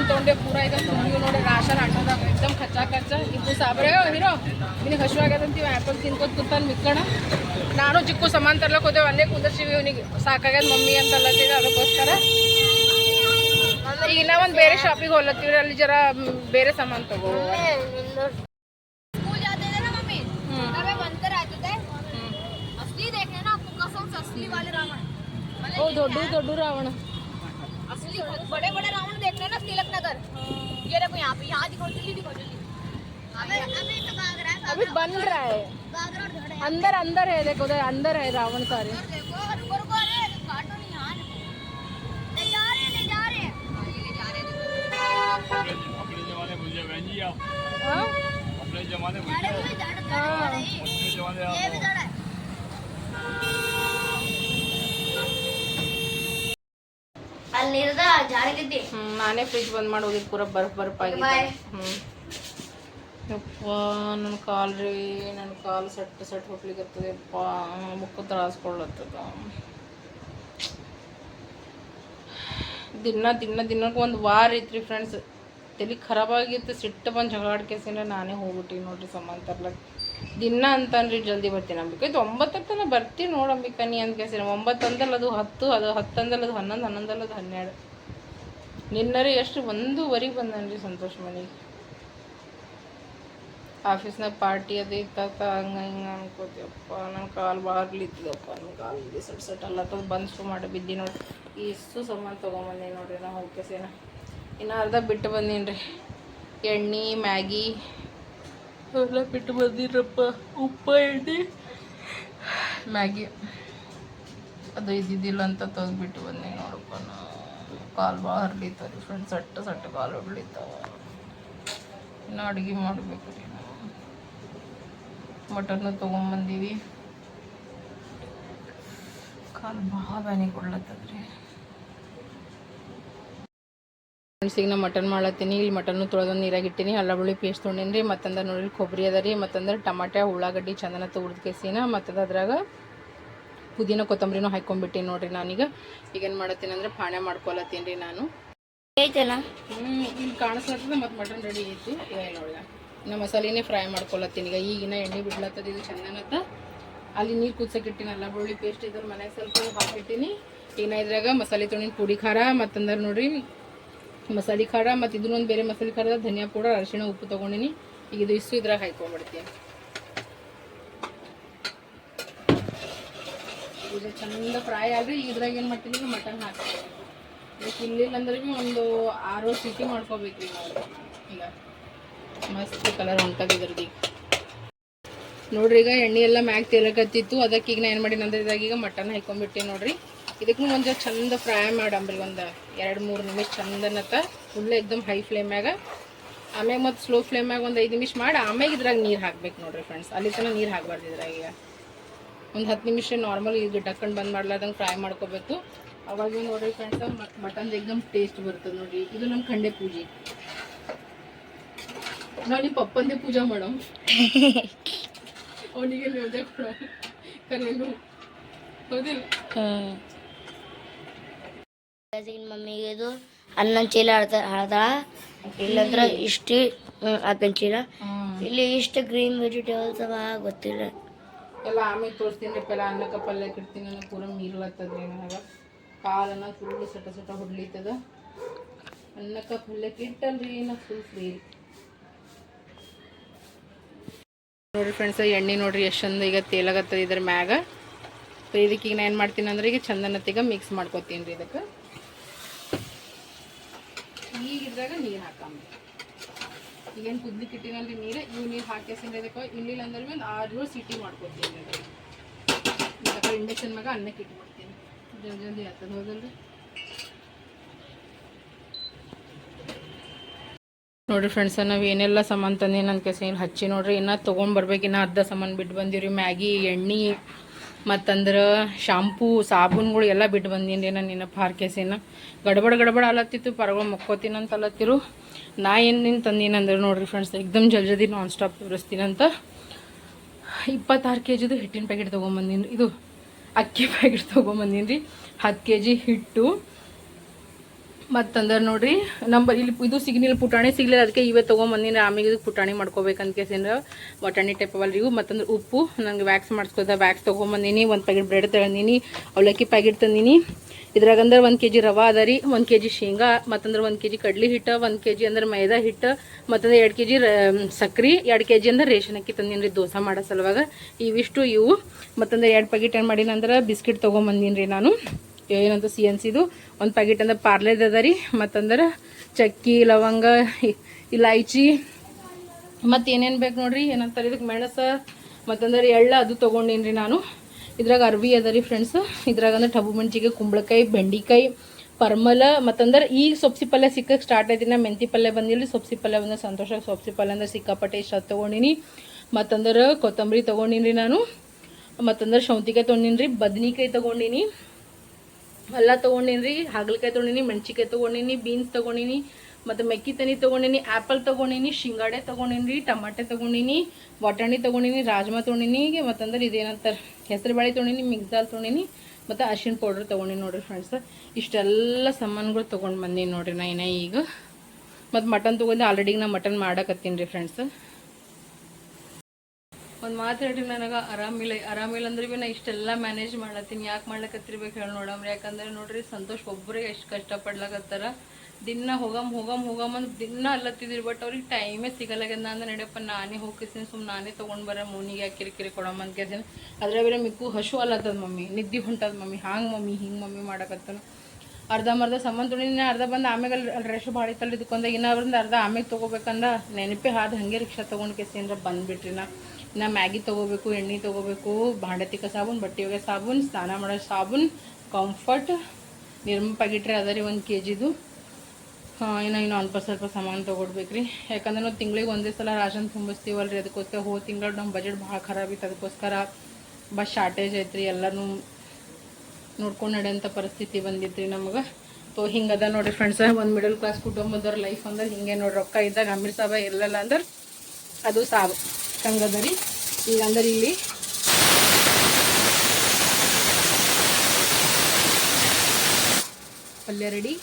ಎಲ್ಲ ಸಾಮಾನು ತೊಗೊಂಡೆ ಪೂರ ಈಗ ತುಂಬಿ ನೋಡಿ ರಾಶನ್ ಆಟೋದಾಗ ಎಕ್ದಮ್ ಖಚ್ಚಾ ಖಚ್ಚ ಇದ್ದು ಸಾಬ್ರೆ ಹೀರೋ ನಿನಗೆ ಹಸು ಆಗ್ಯದಂತೀವಿ ಆ್ಯಪಲ್ ತಿನ್ಕೋತ ಕೂತಾನ ಮಿಕ್ಕಣ ನಾನು ಚಿಕ್ಕು ಸಾಮಾನು ತರ್ಲಕ್ಕೆ ಹೋದೆವು ಅಲ್ಲೇ ಕುಂದರ್ಸಿವಿ ಇವನಿಗೆ ಸಾಕಾಗ್ಯದ ಮಮ್ಮಿ ಅಂತ ಅಲ್ಲತ್ತಿದ್ದೆ ಅದಕ್ಕೋಸ್ಕರ ಈಗ ಇನ್ನ ಒಂದು ಬೇರೆ ಶಾಪಿಗೆ ಹೋಲತ್ತೀವಿ ಅಲ್ಲಿ ಜರ ಮ್, ಬೇರೆ ಸಾಮಾನು ತಗೋ स्कूल जाते थे ना मम्मी तब एक अंतर आते थे असली देखने ना आपको कसम से असली वाले रावण ಓ ದೊಡ್ಡ ದೊಡ್ಡ ರಾವಣ असली बड़े बड़े रावण देखने ना तिलक नगर। ये देखो यहाँ पे यहाँ दिखाओ जल्दी दिखाओ जल्दी। अभी तो भाग रहा है अभी बन रहा है। है अंदर अंदर है देखो उधर अंदर है रावण सारे। देखो रुको रुको ನಾನೇ ಫ್ರಿಜ್ ಬಂದ್ ಮಾಡಿ ಹೋಗಿದ್ದು ಪೂರ ಬರ್ಫ್ ಬರ್ಫ್ ಆಗಿ ಯಪ್ಪ ನನ್ನ ಕಾಲು ರೀ ನನ್ನ ಕಾಲ್ ಸೆಟ್ ಸೆಟ್ ಹೋಗ್ಲಿಕ್ಕೆ ಯಪ್ಪ ಮುಖ ತ್ರಾಸ್ಕೊಳ್ಳತ್ತದ ದಿನ ದಿನ ದಿನಕ್ಕೆ ಒಂದು ವಾರ ಐತ್ರಿ ಫ್ರೆಂಡ್ಸ್ ತಲೆ ಖರಾಬಾಗಿತ್ತು ಸಿಟ್ಟು ಬಂದು ಜಗಾಡ್ಕೆಸಿಂದ ನಾನೇ ಹೋಗ್ಬಿಟ್ಟಿ ನೋಡ್ರಿ ಸಮಾನ ತರ್ಲಕ್ಕೆ ದಿನ ಅಂತಂದ್ರೆ ಜಲ್ದಿ ಬರ್ತೀನಿ ಅಂಬಿಕ. ಇದು ಒಂಬತ್ತರ ತನಕ ಬರ್ತೀನಿ ನೋಡಿ ಅಂಬಿಕ ನೀ ಅಂತ ಕೇಳ್ತೀನಿ ಒಂಬತ್ತು ಅದು ಹತ್ತು ಅದು ಹತ್ತು ಅದು ಹನ್ನೊಂದು, ಹನ್ನೊಂದಲ್ಲ ಅದು ಹನ್ನೆರಡು. ನಿನ್ನರಿ ಎಷ್ಟು ಒಂದೂವರೆಗೆ ಬಂದನ್ರಿ ಸಂತೋಷ್ ಮನೆಗೆ ಆಫೀಸ್ನಾಗ ಪಾರ್ಟಿ ಅದು ಇತ್ತ ಹಂಗ ಹಿಂಗೆ ಅನ್ಕೋತೀವಪ್ಪ ನನ್ನ ಕಾಲು ಬಾರ್ಲಿತ್ತದಪ್ಪ ನನ್ನ ಕಾಲು ಇಲ್ಲಿ ಸಟ್ ಸಟ್ ಅಲ್ಲ ತಂದು ಬಂದು ಶು ಮಾಡಿ ಬಿದ್ದಿ ನೋಡಿ. ಇಷ್ಟು ಸಾಮಾನು ತೊಗೊಂಬಂದಿ ನೋಡ್ರಿ ನಾ ಹೋಗ್ಕೆಸೇನ. ಇನ್ನು ಅರ್ಧ ಬಿಟ್ಟು ಬಂದೀನಿ ರೀ ಎಣ್ಣೆ, ಮ್ಯಾಗಿ ಎಲ್ಲ ಬಿಟ್ಟು ಬಂದಿರಪ್ಪ. ಉಪ್ಪ ಎಣ್ಣೆ. ಮ್ಯಾಗಿ. ಅದು ಇದ್ದಿದ್ದಿಲ್ಲ ಅಂತ ತೆಗ್ದುಬಿಟ್ಟು ಬಂದೆ ನೋಡಪ್ಪ ಕಾಲು ಭಾಳ ಹರ್ಲಿತ್ತಾವ ರೀ ಫ್ರೆಂಡ್ಸ್ ಸಟ್ಟ ಸಟ್ಟ ಕಾಲು ಹೊಡ್ಲಿತ್ತಾವ ಇನ್ನು ಅಡುಗೆ ಮಾಡಬೇಕು ರೀ ನಾವು ಮಟನ್ನು ತೊಗೊಂಬಂದೀವಿ. ಕಾಲು ಭಾಳ ಬ್ಯಾನಿ ಕೊಡ್ಲತ್ತದ್ರಿ ಫ್ರೆಂಡ್ಸ್ ಈಗ ನಾ ಮಟನ್ ಮಾಡ್ಲತ್ತೀನಿ. ಇಲ್ಲಿ ಮಟನ್ನು ತೊಳೆದೊಂದು ನೀರಾಗಿ ಇಟ್ಟಿನಿ. ಅಲ್ಲ ಬೆಳ್ಳಿ ಪೇಸ್ಟ್ ತೊಗೊಂಡೇನಿ ರೀ ಮತ್ತಂದ್ರೆ ನೋಡಿ ಕೊಬ್ಬರಿ ಅದ ರೀ ಮತ್ತಂದ್ರೆ ಟಮಾಟೆ ಉಳ್ಳಾಗಡ್ಡಿ ಚಂದನ ತೊಗೊಡ್ದು ಕೇಸಿನ ಮತ್ತದ ಅದ್ರಾಗ ಪುದೀನ ಕೊತ್ತಂಬರಿನೂ ಹಾಕೊಂಡ್ಬಿಟ್ಟಿನಿ ನೋಡ್ರಿ ನಾನೀಗ. ಈಗ ಏನು ಮಾಡತ್ತೀನಿ ಅಂದ್ರೆ ಪಾಣೆ ಮಾಡ್ಕೊಳತ್ತೀನಿ ರೀ ನಾನು. ಐತಲ್ಲ ಇಲ್ಲಿ ಕಾಣಿಸ್ಲತ್ತದ ಮತ್ತು ಮಟನ್ ರೆಡಿ ಐತಿ. ಈಗ ಇನ್ನು ಮಸಾಲೆನೇ ಫ್ರೈ ಮಾಡ್ಕೊಳತ್ತೀನಿ ಈಗ ಈಗಿನ ಎಣ್ಣೆ ಬಿಡ್ಲತ್ತದ. ಇದು ಚಂದನತ್ತ ಅಲ್ಲಿ ನೀರು ಕುದ್ಸಕ್ಕೆ ಇಟ್ಟಿನಿ. ಅಲ್ಲ ಬೆಳ್ಳುಳ್ಳಿ ಪೇಸ್ಟ್ ಇದ್ರ ಮನೆಗೆ ಸ್ವಲ್ಪ ಹಾಕಿಟ್ಟಿನಿ ಈಗ ನಾ ಇದ್ರಾಗ ಮಸಾಲೆ ತೊಣಿನ ಪುಡಿ ಖಾರ. ಮತ್ತಂದ್ರೆ ನೋಡ್ರಿ ಮಸಾಲೆ ಖಾರ ಮತ್ತು ಇದನ್ನೊಂದು ಬೇರೆ ಮಸಾಲೆ ಖಾರದ ಧನಿಯಾ ಪೌಡರ್, ಅರಿಶಿಣ ಉಪ್ಪು ತೊಗೊಂಡಿನಿ. ಈಗ ಇದು ಇಷ್ಟು ಇದ್ರಾಗ ಹಾಕೊಂಡ್ಬಿಡ್ತೀನಿ ಇದು ಚಂದ ಫ್ರೈ ಆಗಿ ಇದ್ರಾಗ ಏನು ಮಾಡ್ತೀನಿ? ಮಟನ್ ಹಾಕ್ತೀನಿ. ಈಗ ಇಲ್ಲಿಲ್ಲ ಅಂದ್ರೆ ಭೀ ಒಂದು ಆರು ಸೀಟಿ ಮಾಡ್ಕೋಬೇಕು ಈಗ ಮಸ್ತ್ ಕಲರ್ ಉಂಟದ ಇದ್ರದ್ದು ಈಗ. ನೋಡ್ರಿ, ಈಗ ಎಣ್ಣೆ ಎಲ್ಲ ಮ್ಯಾಗ ತೇಲಕತ್ತಿತ್ತು. ಅದಕ್ಕೆ ಈಗ ನಾ ಏನು ಮಾಡಿನಂದ್ರೆ ಇದ್ರಾಗ ಈಗ ಮಟನ್ ಹಾಕೊಂಡ್ಬಿಟ್ಟೆ ನೋಡ್ರಿ. ಇದಕ್ಕೂ ಒಂದು ಚಂದ ಫ್ರೈ ಮಾಡಂಬ್ರಿ ಒಂದು ಎರಡು ಮೂರು ನಿಮಿಷ ಚಂದನತ್ತ ಫುಲ್ ಎಕ್ದಮ್ ಹೈ ಫ್ಲೇಮ್ಯಾಗ ಆಮ್ಯಾಗ ಮತ್ತು ಸ್ಲೋ ಫ್ಲೇಮ್ಯಾಗ ಒಂದು ಐದು ನಿಮಿಷ ಮಾಡಿ. ಆಮ್ಯಾಗ ಇದ್ರಾಗ ನೀರು ಹಾಕ್ಬೇಕು ನೋಡ್ರಿ ಫ್ರೆಂಡ್ಸ್ ಅಲ್ಲಿ ತನಕ ನೀರು ಹಾಕ್ಬಾರ್ದು ಇದ್ರಾಗ ಈಗ. ಒಂದು ಹತ್ತು ನಿಮಿಷ ನಾರ್ಮಲ್ ಇದು ಡಕ್ಕಂಡು ಬಂದ್ ಮಾಡ್ಲಾರ್ದಂಗೆ ಫ್ರೈ ಮಾಡ್ಕೋಬೇಕು. ಅವಾಗ ನೋಡ್ರಿ ಫ್ರೆಂಡ್ಸ್ ಮಟನ್ದು ಎಕ್ದಮ್ ಟೇಸ್ಟ್ ಬರ್ತದೆ ನೋಡ್ರಿ. ಇದು ನಮ್ಮ ಖಂಡೆ ಪೂಜೆ. ನಾವು ನಿಮ್ಮ ಪಪ್ಪಂದೇ ಪೂಜಾ ಮಾಡಮ್. ಅವನಿಗೆ ನೈವೇದ್ಯ ಕೊಡೋ. ಕರೆಯಲು ಹೌದಿಲ್ಲ? ಮಮ್ಮಿಗೆ ಇದು ಅನ್ನ ಚೀಲ ಆಡ್ತಾ ಆಡ್ತಾಳ ಇಲ್ಲಂದ್ರ ಇಷ್ಟು ಹಾಕನ್ ಚೀಲ. ಇಲ್ಲಿ ಇಷ್ಟು ಗ್ರೀನ್ ವೆಜಿಟೇಬಲ್ಸ್ ಅವ ಗೊತ್ತಿಲ್ಲ. ಎಲ್ಲ ಆಮೇಲೆ ತೋರಿಸ್ತೀನಿ ಪೆಲ್ಲ ಅನ್ನಕ್ಕೆ ಪಲ್ಯ ಕಿಡ್ತೀನಿ ಅನ್ನೋ ಪೂರ ಮೀರ್ಲತ್ತದ ನನಗೆ. ಕಾಲನ್ನ ಫುಲ್ ಸಟ ಸಟ ಹೊಡ್ಲಿತ್ತದ ಅನ್ನಕ್ಕೆ ಪಲ್ಯ ಕಿಟ್ಟಲ್ರಿ ನಾ ಫುಲ್ ಫ್ರೀ ನೋಡ್ರಿ ಫ್ರೆಂಡ್ಸ್ ಎಣ್ಣೆ ನೋಡ್ರಿ ಎಷ್ಟು ಚಂದ ಈಗ ತೇಲಾಗತ್ತದ ಇದ್ರ ಮ್ಯಾಗ. ಸೊ ಇದಕ್ಕೆ ಈಗ ನಾ ಏನು ಮಾಡ್ತೀನಿ ಅಂದ್ರೆ ಈಗ ಚಂದನತ್ತೀಗ ಮಿಕ್ಸ್ ಮಾಡ್ಕೊತೀನಿ ರೀ ಇದಕ್ಕೆ. ಈಗ ಇದ್ರಾಗ ನೀರು ಹಾಕಂಬಿ ಈಗೇನು ಕುದ್ಲಿಕ್ಕೆ ಕಿಟ್ಟಿನಲ್ಲಿ ನೀರು, ಇವು ನೀರು ಹಾಕೇಸಿಂದ ಇದಕ್ಕೆ ಇಲ್ಲಿಲ್ಲ ಅಂದ್ರೆ ಮೇಲೆ ಆರು ದೂರ ಸಿಟಿ ಮಾಡ್ಕೊತೀನಿ ಅದಕ್ಕೆ ಇಂಡಕ್ಷನ್ ಮ್ಯಾಗ ಅನ್ನಕ್ಕೆ ಇಟ್ಬಿಡ್ತೀನಿ ಜಲ್ದಿ ಜಲ್ದಿ ಆಗ್ತದೆ ಹೋದಲ್ರಿ ನೋಡಿರಿ ಫ್ರೆಂಡ್ಸ ನಾವು ಏನೆಲ್ಲ ಸಾಮಾನು ತಂದು ನನ್ನ ಕೆಸ ಹಚ್ಚಿ ನೋಡ್ರಿ, ಇನ್ನೂ ತೊಗೊಂಬರ್ಬೇಕು ಇನ್ನೂ ಅರ್ಧ ಸಾಮಾನು ಬಿಟ್ಟು ಬಂದಿವ್ರಿ. ಮ್ಯಾಗಿ, ಎಣ್ಣೆ ಮತ್ತಂದ್ರೆ ಶಾಂಪೂ, ಸಾಬೂನ್ಗಳು ಎಲ್ಲ ಬಿಟ್ಟು ಬಂದೀನಿ ರೀ ನಾನು ನಿನ್ನ ಪಾರ್ ಕೇಸಿನ ಗಡಬಡ ಗಡಬಡ ಅಲತ್ತಿತ್ತು ಪರಗಳು ಮಕ್ಕೋತೀನಿ ಅಂತ ಅಲತ್ತಿರು. ನಾ ಏನು ನಿನ್ನ ತಂದೀನಿ ಅಂದ್ರೆ ನೋಡ್ರಿ ಫ್ರೆಂಡ್ಸ್ ಎಕ್ದಮ್ ಜಲ್ ಜಲ್ದಿ ನಾನ್ ಸ್ಟಾಪ್ ತೋರಿಸ್ತೀನಂತ ಇಪ್ಪತ್ತಾರು ಕೆ ಜಿದು ಹಿಟ್ಟಿನ ಪ್ಯಾಕೆಟ್ ತೊಗೊಂಬಂದೀನಿ ಇದು ಅಕ್ಕಿ ಪ್ಯಾಕೆಟ್ ತೊಗೊಂಬಂದೀನಿ ರೀ. ಹತ್ತು ಕೆ ಜಿ ಹಿಟ್ಟು ಮತ್ತಂದ್ರೆ ನೋಡ್ರಿ. ನಮ್ಮ ಇಲ್ಲಿ ಇದು ಸಿಗ್ನಿಲ್ಲ ಪುಟಾಣಿ ಸಿಗ್ಲಿಲ್ಲ ಅದಕ್ಕೆ ಇವೇ ತೊಗೊಂಬಂದಿನಿ ಆಮೇಲೆ ಇದು ಪುಟಾಣಿ ಮಾಡ್ಕೋಬೇಕಂತ ಕೇಸಿಂದ ಬಟಾಣಿ ಟೈಪ್ ಅವಲ್ಲ ಇವು. ಮತ್ತಂದ್ರೆ ಉಪ್ಪು, ನಂಗೆ ವ್ಯಾಕ್ಸ್ ಮಾಡಿಸ್ಕೋದ ವ್ಯಾಕ್ಸ್ ತೊಗೊಂಬಂದಿನಿ. ಒಂದು ಪ್ಯಾಕೆಟ್ ಬ್ರೆಡ್ ತಗೊಂಡಿನಿ ಅವಲಕ್ಕಿ ಪ್ಯಾಕೆಟ್ ತಂದಿನಿ. ಇದ್ರಾಗಂದ್ರೆ ಒಂದು ಕೆ ಜಿ ರವೆ ಅದ ರೀ, ಒಂದು ಕೆ ಜಿ ಶೇಂಗಾ, ಮತ್ತಂದ್ರೆ ಒಂದು ಕೆ ಜಿ ಕಡ್ಲಿ ಹಿಟ್ಟು, ಒಂದು ಕೆ ಜಿ ಅಂದ್ರೆ ಮೈದಾ ಹಿಟ್ಟು ಮತ್ತಂದ್ರೆ ಎರಡು ಕೆ ಜಿ ಸಕ್ರೆ, ಎರಡು ಕೆ ಜಿ ಅಂದ್ರೆ ರೇಷನ್ ಅಕ್ಕಿ ತಂದೀನಿ ರೀ ದೋಸೆ ಮಾಡೋ ಸಲುವಾಗ. ಇವಿಷ್ಟು ಇವು. ಮತ್ತಂದ್ರೆ ಎರಡು ಪ್ಯಾಕೆಟ್ ಏನು ಮಾಡೀನಿ ಅಂದ್ರೆ ಬಿಸ್ಕಿಟ್ ತೊಗೊಂಬಂದೀನಿ ರೀ ನಾನು. ಏನಂತ ಸಿ ಎನ್ ಸಿದು ಒಂದು ಪ್ಯಾಕೆಟ್ ಅಂದ್ರೆ ಪಾರ್ಲೇದ್ ಅದ ರೀ. ಮತ್ತಂದ್ರೆ ಚಕ್ಕಿ, ಲವಂಗ ಇಲಾಯ್ಚಿ ಮತ್ತು ಏನೇನು ಬೇಕು ನೋಡ್ರಿ? ಏನಂತಾರೆ ಇದಕ್ಕೆ ಮೆಣಸ, ಮತ್ತಂದ್ರೆ ಎಳ್ಳ ಅದು ತೊಗೊಂಡೇನಿ ರೀ ನಾನು. ಇದ್ರಾಗ ಅರ್ವಿ ಅದ ರೀ ಫ್ರೆಂಡ್ಸ್ ಇದ್ರಾಗ ಅಂದ್ರೆ ಟಬು ಮೆಣಸಿಗೆ, ಕುಂಬಳಕಾಯಿ, ಬೆಂಡಿಕಾಯಿ, ಪರ್ಮಲ, ಮತ್ತಂದ್ರೆ ಈಗ ಸೊಪ್ಸಿ ಪಲ್ಯ ಸಿಕ್ಕಕ್ಕೆ ಸ್ಟಾರ್ಟ್ ಆಯ್ತು ನಾ ಮೆಂತಿ ಪಲ್ಯ ಬಂದಿಲ್ಲ ಸೊಪ್ಸಿ ಪಲ್ಯ ಬಂದ ಸಂತೋಷ. ಸೊಪ್ಸಿ ಪಲ್ಯ ಅಂದ್ರೆ ಸಿಕ್ಕಾಪಟ್ಟೆ ಇಷ್ಟ ತೊಗೊಂಡಿನಿ. ಮತ್ತಂದ್ರೆ ಕೊತ್ತಂಬರಿ ತೊಗೊಂಡಿನಿ ರೀ ನಾನು. ಮತ್ತಂದ್ರೆ ಶೌಂತಿಕಾಯಿ ತೊಗೊಂಡಿನಿ ರೀ, ಬದ್ನಿಕಾಯಿ ತೊಗೊಂಡಿನಿ. ಎಲ್ಲ ತೊಗೊಂಡೀನಿ ರೀ ಹಾಗಲಕಾಯಿ ತೊಗೊಂಡಿನಿ ಮೆಣಸಿಕಾಯಿ ತೊಗೊಂಡಿನಿ ಬೀನ್ಸ್ ತೊಗೊಂಡಿನಿ, ಮತ್ತು ಮೆಕ್ಕಿ ತನಿ ತೊಗೊಂಡಿನಿ ಆ್ಯಪಲ್ ತೊಗೊಂಡಿನಿ, ಶಿಂಗಾಡೆ ತೊಗೊಂಡಿನಿ ರೀ ಟಮಾಟೆ ತೊಗೊಂಡಿನಿ, ಬಟಾಣಿ ತೊಗೊಂಡಿನಿ, ರಾಜ್ಮಾ ತೊಗೊಂಡಿನಿ ಮತ್ತಂದ್ರೆ ಇದೇನಂತಾರೆ ಹೆಸರು ಬೇಳೆ ತೊಗೊಂಡಿನಿ ಮಿಕ್ಸ್ ದಾಲ್ ತೊಗೊಂಡಿನಿ, ಮತ್ತು ಅರ್ಶಿನ ಪೌಡ್ರ್ ತೊಗೊಂಡಿನಿ ನೋಡಿರಿ ಫ್ರೆಂಡ್ಸ್ ಇಷ್ಟೆಲ್ಲ ಸಾಮಾನುಗಳು ತೊಗೊಂಡು ಬಂದೀನಿ ನೋಡಿರಿ ನಾ ಈಗ. ಮತ್ತು ಮಟನ್ ತೊಗೊಂಡು ಆಲ್ರೆಡಿ ನಾ ಮಟನ್ ಮಾಡಕತ್ತೀನಿ ರೀ ಫ್ರೆಂಡ್ಸ್ ಒಂದು ಮಾತು ಹೇಳ್ರಿ ನನಗೆ ಆರಾಮಿಲ್ಲ ಆರಾಮಿಲ್ಲ ಅಂದ್ರೆ ಭೀ ನಾ ಇಷ್ಟೆಲ್ಲ ಮ್ಯಾನೇಜ್ ಮಾಡ್ಲತ್ತೀನಿ ಯಾಕೆ ಮಾಡ್ಲಕತ್ತಿರ್ಬೇಕು ಹೇಳಿ ನೋಡಮ್ರಿ ಯಾಕಂದ್ರೆ ನೋಡ್ರಿ ಸಂತೋಷ್ ಒಬ್ಬರೇ ಎಷ್ಟು ಕಷ್ಟಪಡ್ಲಕತ್ತಾರ. ದಿನ ಹೋಗಮ್ ಹೋಗಮ್ ಹೋಗಮ್ ಅಂದ್ರೆ ದಿನ ಅಲ್ಲತ್ತಿದ್ರಿ. ಬಟ್ ಅವ್ರಿಗೆ ಟೈಮೇ ಸಿಗಲ್ಲಾಗ್ಯದ. ಅಂದ್ರೆ ನಡೆಯಪ್ಪ, ನಾನೇ ಹೋಗಿಸ್ತೀನಿ ಸುಮ್ಮನೆ ನಾನೇ ತೊಗೊಂಡು ಬರ, ಮೂನಿಗೆ ಯಾಕೆ ಕಿರಿಕಿರಿ ಕೊಡಮ್ಮ ಅಂತ ಕೇಳ್ತೀನಿ. ಅದ್ರ ಬೇರೆ ಮಿಕ್ಕು ಹಶು ಅಲ್ಲತ್ತದ ಮಮ್ಮಿ, ನಿದ್ದೆ ಹೊಂಟದ ಮಮ್ಮಿ. ಹಾಂಗೆ ಮಮ್ಮಿ, ಹಿಂಗೆ ಮಮ್ಮಿ ಮಾಡಕತ್ತಾನ. ಅರ್ಧ ಸಾಮಾನು ತೊಗೊಂಡಿನಿ ಅರ್ಧ ಬಂದು ಆಮೇಲೆ ಅಲ್ಲಿ ಅಲ್ಲಿ ರಶ್ ಭಾಳ ಇತ್ತಲ್ಲ ಇನ್ನ ಇನ್ನೊಬ್ರಿಂದ ಅರ್ಧ ಆಮೇಲೆ ತೊಗೋಬೇಕಂದ್ರೆ ನೆನಪೇ ಹಾದು ಹಂಗೆ ರಿಕ್ಷಾ ತೊಗೊಂಡು ಕೇಸಿಂದ್ರ ಬಂದ್ಬಿಟ್ರಿ ನಾ. ನಾ ಮ್ಯಾಗಿ ತೊಗೋಬೇಕು, ಎಣ್ಣೆ ತೊಗೋಬೇಕು ಭಾಂಡೆ ತಿಕ್ಕ ಸಾಬೂನು, ಬಟ್ಟೆ ಒಗೆ ಸಾಬೂನು, ಸ್ನಾನ ಮಾಡೋ ಸಾಬೂನು ಕಂಫರ್ಟ್ ನಿರ್ಮ ಅದ ರೀ ಒಂದು ಕೆ ಜಿದು ಇನ್ನು ಅಲ್ಪ ಸ್ವಲ್ಪ ಸಾಮಾನು ತೊಗೊಡ್ಬೇಕು ರೀ ಯಾಕಂದ್ರೆ ನಾವು ತಿಂಗಳಿಗೆ ಒಂದೇ ಸಲ ರಾಶನ್ ತುಂಬಿಸ್ತೀವಲ್ಲ ರೀ ಅದಕ್ಕೋಸ್ಕರ ಹೋ ತಿಂಗಳು ನಮ್ಮ ಬಜೆಟ್ ಭಾಳ ಖರಾಬ್ ಇತ್ತು ಅದಕ್ಕೋಸ್ಕರ ಬಸ್ ಶಾರ್ಟೇಜ್ ಐತ್ರಿ, ಎಲ್ಲನೂ ನೋಡ್ಕೊಂಡು ನಡೆಯೋಂಥ ಪರಿಸ್ಥಿತಿ ಬಂದಿತ್ತು ರೀ ನಮಗೆ. ತೋ ಹಿಂಗದ ನೋಡ್ರಿ ಫ್ರೆಂಡ್ಸ್ ಒಂದು ಮಿಡಲ್ ಕ್ಲಾಸ್ ಕುಟುಂಬದವ್ರ ಲೈಫ್ ಅಂದ್ರೆ ಹಿಂಗೆ ನೋಡಿ ರೊಕ್ಕ ಇದ್ದಾಗ ಅಮೀರ್ ಸಾಬ ಇರಲಿಲ್ಲ ಅಂದ್ರೆ ಅದು ಸಾಬು. ಹಂಗದ ರೀ ಈಗ ಅಂದ್ರೆ ಇಲ್ಲಿ ಪಲ್ಯ ರೆಡಿ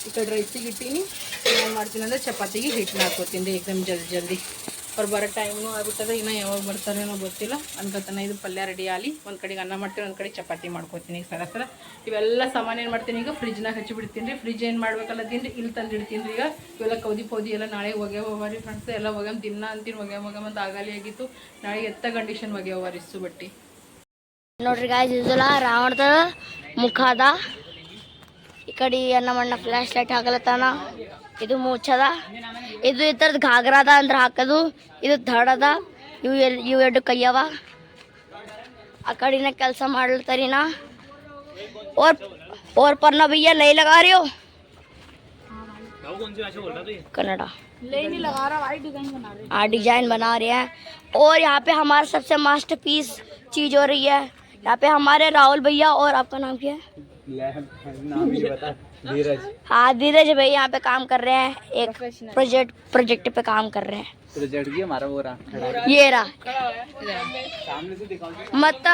ಈ ಕಡೆ ರೈಸಿಗೆ ಇಟ್ಟೀನಿ ಏನು ಮಾಡ್ತೀನಿ ಅಂದ್ರೆ ಚಪಾತಿಗೆ ಹಿಟ್ಟನ್ನ ಹಾಕೋತೀನಿ ರೀ ಏಕದಮ್ ಜಲ್ದಿ ಜಲ್ದಿ ಅವ್ರು ಬರೋ ಟೈಮ್ನು ಆಗುತ್ತದೆ ಇನ್ನು ಯಾವಾಗ ಬರ್ತಾರೇನೋ ಗೊತ್ತಿಲ್ಲ. ಅನ್ಕೋತಾನೆ, ಇದು ಪಲ್ಯ ರೆಡಿ ಆಗಲಿ ಒಂದು ಕಡೆಗೆ ಅನ್ನ ಮಾಡ್ತೀನಿ, ಒಂದು ಕಡೆ ಚಪಾತಿ ಮಾಡ್ಕೊತೀನಿ ಈಗ ಸರ ಸರ ಇವೆಲ್ಲ ಸಾಮಾನು ಏನು ಮಾಡ್ತೀನಿ ಈಗ? ಫ್ರಿಜ್ನಾಗ ಹಚ್ಚಿಬಿಡ್ತೀನಿ ರೀ. ಫ್ರಿಜ್ ಏನು ಮಾಡ್ಬೇಕಲ್ಲ ತಿಂದು ಇಲ್ಲಿ ತಂದಿಡ್ತೀನಿ ರೀ ಈಗ. ಇವೆಲ್ಲ ಕೌದಿ ಪೌದಿ ಎಲ್ಲ ನಾಳೆ ಒಗ್ಯಾವ ರೀ ಫ್ರೆಂಡ್ಸ್ ಎಲ್ಲ ಒಗೆಮ್ ದಿನ ಅಂತೀನಿ ಒಗೆ ಒಗ್ಯಾಮ ಅಂತ ಆಗಲಿ ಆಗಿತ್ತು. ನಾಳೆ ಎತ್ತ ಕಂಡೀಷನ್ ಒಗ್ಯಾವ ಇಷ್ಟು ಬಟ್ಟಿ. ನೋಡ್ರಿ ಗಾಯ್ಸ್ ಇದಲ್ಲ ರಾವಣದ ಮುಖ ಅದ. ಈ ಕಡೆ ಅನ್ನ ಮಣ್ಣ ಫ್ಲಾಶ್ ಲೈಟ್ ಹಾಕಲತ್ತಾನ. ಇದು ಮುಚ್ಚದ ಇದು ಈ ಥರದ್ದು ಘಾಗ್ರಾ ಅದ ಅಂದ್ರೆ ಹಾಕೋದು ಇದು ಧಡ್ ಅದ ಇವು ಎಲ್ ಇವು ಎರಡು ಕೈಯವ ಆ ಕಡೆನ ಕೆಲಸ ಮಾಡ್ಲತ್ತಾರಿನ और और पन्ना भैया नहीं लगा रहे हो कनाडा हाँ डिजाइन बना रहे हैं और यहाँ पे हमारा सबसे मास्टर पीस चीज हो रही है यहाँ पे हमारे राहुल भैया और आपका नाम क्या है हाँ धीरज भाई यहाँ पे काम कर रहे हैं एक प्रोजेक्ट प्रोजेक्ट पे काम कर रहे हैं प्रोजेक्ट की हमारा वो रहा ये रहा सामने से दिखाओ मत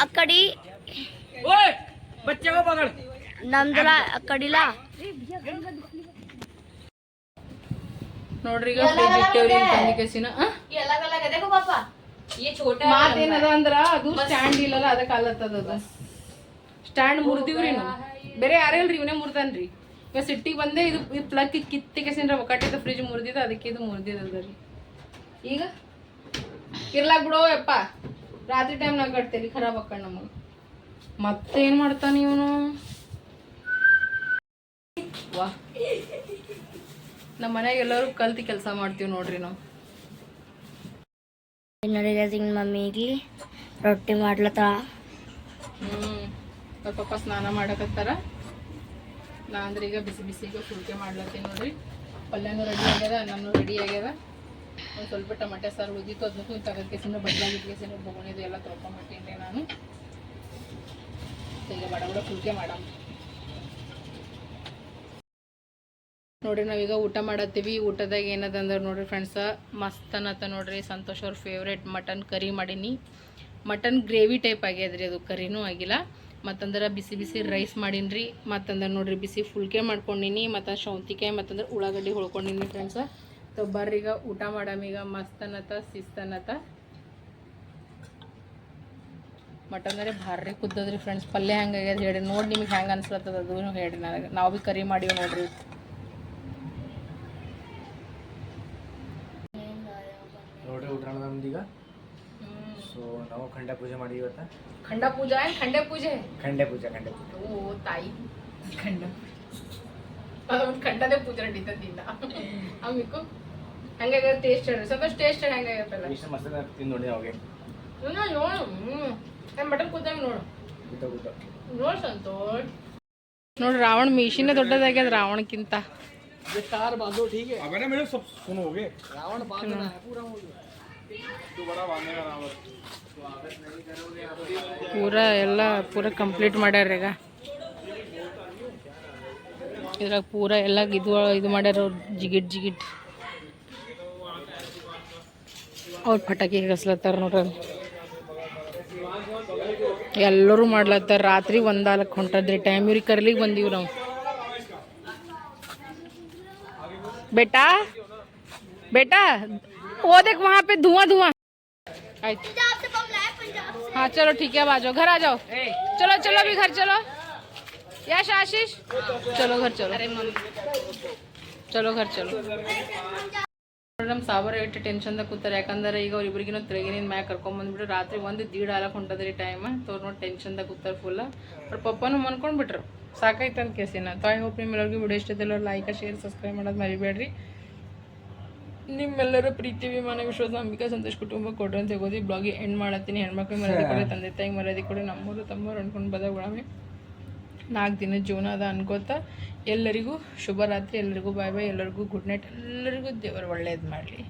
अकड़ी बच्चे को पकड़ नंदला अकड़ीला ನೋಡ್ರಿ ಈಗ ಫ್ರಿಜ್ ಇಟ್ಟೇವ್ರಿ ಇಲ್ಲಿ ತಂದಿ ಕಸಿನ ये अलग अलग है देखो पापा ये छोटा है ಮಾತೇನದ ಅಂದ್ರ ಅದು ಸ್ಟ್ಯಾಂಡ್ ಇಲ್ಲಲ್ಲ ಅದಕ್ಕೆ ಅಲ್ಲತ್ತದ ಅದು ಸ್ಟ್ಯಾಂಡ್ ಮುರಿದಿವ್ರಿ ನಾವು ಬೇರೆ ಯಾರೇ ಅಲ್ರಿ ಇವನೇ ಮುರ್ದನ್ರಿ. ಇವ ಸಿಟ್ಟಿಗೆ ಬಂದೆ ಇದು ಪ್ಲಗ್ ಕಿತ್ತಿಗೆ ಸಿಂದ್ರ ಒಕ್ಕಟ್ಟಿದ ಫ್ರಿಜ್ ಮುರ್ದಿದ ಅದಕ್ಕೆ ಇದು ಮುರ್ದಿದ ರೀ. ಈಗ? ಇರ್ಲಾಕ್ ಬಿಡೋ ಯಪ್ಪ. ರಾತ್ರಿ ಟೈಮ್ನಾಗ ಕಟ್ತೇಲಿ ಖರಾಬ್ ಅಕ್ಕ ನಮಗೆ. ಮತ್ತೇನ್ ಮಾಡ್ತಾನ ಇವನು? ವಾ. ನಮ್ಮ ಮನ್ಯಾಗ ಎಲ್ಲರೂ ಕಲ್ತು ಕೆಲಸ ಮಾಡ್ತೀವಿ ನೋಡ್ರಿ ನಾವು. ಹಿಂಗ್ ಮಮ್ಮಿಗೆ ರೊಟ್ಟಿ ಮಾಡ್ಲತ್ತ ಹ್ಮ್. ಅವ್ರ ಪಪ್ಪ ಸ್ನಾನ ಮಾಡಕತ್ತಾರ. ನಾ ಅಂದ್ರೆ ಈಗ ಬಿಸಿ ಬಿಸಿಗೆ ಫುಲ್ಕೆ ಮಾಡ್ಲತ್ತೀನಿ ನೋಡ್ರಿ. ಪಲ್ಯನೂ ರೆಡಿ ಆಗ್ಯದ, ಅನ್ನನೂ ರೆಡಿ ಆಗ್ಯದ. ಒಂದು ಸ್ವಲ್ಪ ಟಮಾಟೆ ಸಾರು ಉದಿತ್ತು ಅದನ್ನೂ ತಗದ ಕೇಸಿನ ಬಡ್ಲಾಗಿ ಕೇಸಿನ ಬೊಗಣಿದು ಎಲ್ಲ ತೊಳ್ಕೊಂಬಿಟ್ಟಿನಿ ನಾನು. ಈಗ ಬಡ ಬಡ ಫುಲ್ಕೆ ಮಾಡಮ್. ನೋಡ್ರಿ, ನಾವೀಗ ಊಟ ಮಾಡತ್ತೀವಿ. ಊಟದಾಗ ಏನದ ಅಂದ್ರೆ ನೋಡ್ರಿ ಫ್ರೆಂಡ್ಸ ಮಸ್ತ್ ಅನ್ನತ್ತ ನೋಡ್ರಿ. ಸಂತೋಷ್ ಅವ್ರ ಫೇವ್ರೇಟ್ ಮಟನ್ ಕರಿ ಮಾಡೀನಿ. ಮಟನ್ ಗ್ರೇವಿ ಟೈಪ್ ಆಗ್ಯದ್ರಿ ಅದು, ಕರಿನೂ ಆಗಿಲ್ಲ. ಮತ್ತಂದ್ರೆ ಬಿಸಿ ಬಿಸಿ ರೈಸ್ ಮಾಡೀನಿ ರೀ ಮತ್ತಂದ್ರೆ ನೋಡ್ರಿ ಬಿಸಿ ಫುಲ್ಕೆ ಮಾಡ್ಕೊಂಡಿನಿ ಮತ್ತು ಶೌಂತಿಕಾಯಿ, ಮತ್ತಂದ್ರೆ ಉಳ್ಳಾಗಡ್ಡಿ ಹೊಳ್ಕೊಂಡಿನಿ ಫ್ರೆಂಡ್ಸ ಬರ್ರಿ ಈಗ ಊಟ ಮಾಡಮ್ ಈಗ ಮಸ್ತ್ ಅನ್ನತ್ತ ಶಿಸ್ತ್ ಅನ್ನತ್ತ ಮಟನ್ ಅಂದ್ರೆ ಭಾರಿ ಕುದ್ದದ್ರಿ ಫ್ರೆಂಡ್ಸ್ ಪಲ್ಯ ಹೆಂಗೆ ಆಗ್ಯದ ಹೇಳಿ ನೋಡಿ ನಿಮ್ಗೆ ಹೆಂಗೆ ಅನ್ಸ್ಲತ್ತದ ಅದು ಹೇಳಿ ನನಗೆ. ನಾವು ಭೀ ಕರಿ ಮಾಡೀವಿ ನೋಡ್ರಿ. ನೋಡ್ರಿ ಊಟ ಸೊ ನಾವು ಖಂಡ ಪೂಜೆ ಮಾಡಿ ಇವತ್ತ ಖಂಡ ಪೂಜಾ ಏನ್ ಖಂಡೆ ಪೂಜೆ ಖಂಡೆ ಪೂಜೆ ಖಂಡೆ ಪೂಜೆ ಓ ತಾಯಿ ಖಂಡ ಅದೊಂದು ಖಂಡದೇ ಪೂಜೆ ನಡೀತದಿಂದ ಅಮ್ಮಿಕು ಹಂಗಾಗ ಟೇಸ್ಟ್ ಹೇಳಿ ಸಂತೋಷ್ ಟೇಸ್ಟ್ ಹೆಂಗಾಗತ್ತಲ್ಲ ಇಷ್ಟ ಮಸ್ತ್ ತಿಂದು ನೋಡಿ ಅವಾಗೆ ನೋಡು ಹ್ಞೂ ಮಟನ್ ಕೂತಾಗ ನೋಡು ಗುದ್ದ ಗುದ್ದ ನೋಡು ಸಂತೋಷ್ ನೋಡ್ರಿ ರಾವಣ ಮೀಶಿನ ದೊಡ್ಡದಾಗ್ಯದ ರಾವಣಕ್ಕಿಂತ अगर ना मेरे सब सुनोगे रावण बांधना है पूरा दोबारा बांधेगा रावण ಪೂರ ಎಲ್ಲ ಪೂರ ಕಂಪ್ಲೀಟ್ ಮಾಡ್ಯಾರ ಈಗ ಇದ್ರಾಗ ಪೂರ ಎಲ್ಲ ಇದು ಇದು ಮಾಡ್ಯಾರ ಅವ್ರು ಜಿಗಿಟ್ ಜಿಗಿಟ್ ಅವ್ರು ಪಟಾಕಿ ಹಿಡಿಸ್ಲತ್ತಾರ ನೋಡ್ರಿ ಅಲ್ಲಿ. ಎಲ್ಲರೂ ಮಾಡ್ಲತ್ತಾರ ರಾತ್ರಿ ಒಂದಾಲಕ್ಕೆ ಹೊಂಟದ್ರಿ ಟೈಮ್ ಇವ್ರಿಗೆ ಕರ್ಲಿಕ್ಕೆ ಬಂದೀವಿ ನಾವು बेटा बेटा वो देख वहाँ पे धुआं धुआं आइए हाँ चलो ठीक है अब आ जाओ घर आ जाओ चलो चलो अभी घर चलो यश आशीष चलो घर चलो अरे मम्मी ಚಲೋ घर ಚಲೋ ನಮ್ಮ ಸಾಬರ್ ಎಷ್ಟು ಟೆನ್ಷನ್ದಾಗ ಕೂತಾರೆ ಯಾಕಂದ್ರೆ ಈಗ ಅವ್ರಿಬ್ರಿಗಿನ ತೆಳಗಿನಿಂದ ಮ್ಯಾಗ ಕರ್ಕೊಂಬಂದ್ಬಿಟ್ರು ರಾತ್ರಿ ಒಂದು ದೀಡ್ ಆಲಕ್ಕೆ ಹೊಂಟದ್ರಿ ಟೈಮ್ ತೋರ್ ನೋಡಿ ಟೆನ್ಷನ್ದಾಗ ಕೂತಾರೆ ಫುಲ್ ಅವ್ರ ಪಪ್ಪನೂ ಮನ್ಕೊಂಡ್ಬಿಟ್ರು ಸಾಕಾಯ್ತು ಅಂತ ಕೇಸಿನ ಸೊ ಐ ಹೋಪ್ ನಿಮ್ಮೆಲ್ಲರಿಗೂ ವಿಡಿಯೋ ಇಷ್ಟದಲ್ಲ ಲೈಕ್ ಶೇರ್ ಸಬ್ಸ್ಕ್ರೈಬ್ ಮಾಡೋದು ಮರಿಬೇಡ್ರಿ ನಿಮ್ಮೆಲ್ಲರ ಪ್ರೀತಿ ವಿಮಾನ ವಿಶ್ವದ ಅಂಬಿಕಾ ಸಂತೋಷ್ ಕುಟುಂಬ ಕೊಡ್ರಿ ಅಂತ ತೆಗೋದಿ ಬ್ಲಾಗಿ ಎಂಡ್ ಮಾಡತ್ತೀನಿ. ಹೆಣ್ಮಕ್ಳು ಮರ್ಯಾದೆ ಕೊಡಿ ತಂದೆ ತಾಯಿ ಮರ್ಯಾದೆ ಕೊಡಿ. ನಮ್ಮೂರು ತಮ್ಮವ್ರು ಅನ್ಕೊಂಡು ಬದ ಒಳಮೆ ನಾಲ್ಕು ದಿನ ಜೀವನ ಅದ ಅನ್ಕೋತ ಎಲ್ಲರಿಗೂ ಶುಭರಾತ್ರಿ. ಎಲ್ಲರಿಗೂ ಬಾಯ್ ಬಾಯ್ ಎಲ್ಲರಿಗೂ ಗುಡ್ ನೈಟ್ ಎಲ್ಲರಿಗೂ ದೇವರು ಒಳ್ಳೇದು ಮಾಡಲಿ.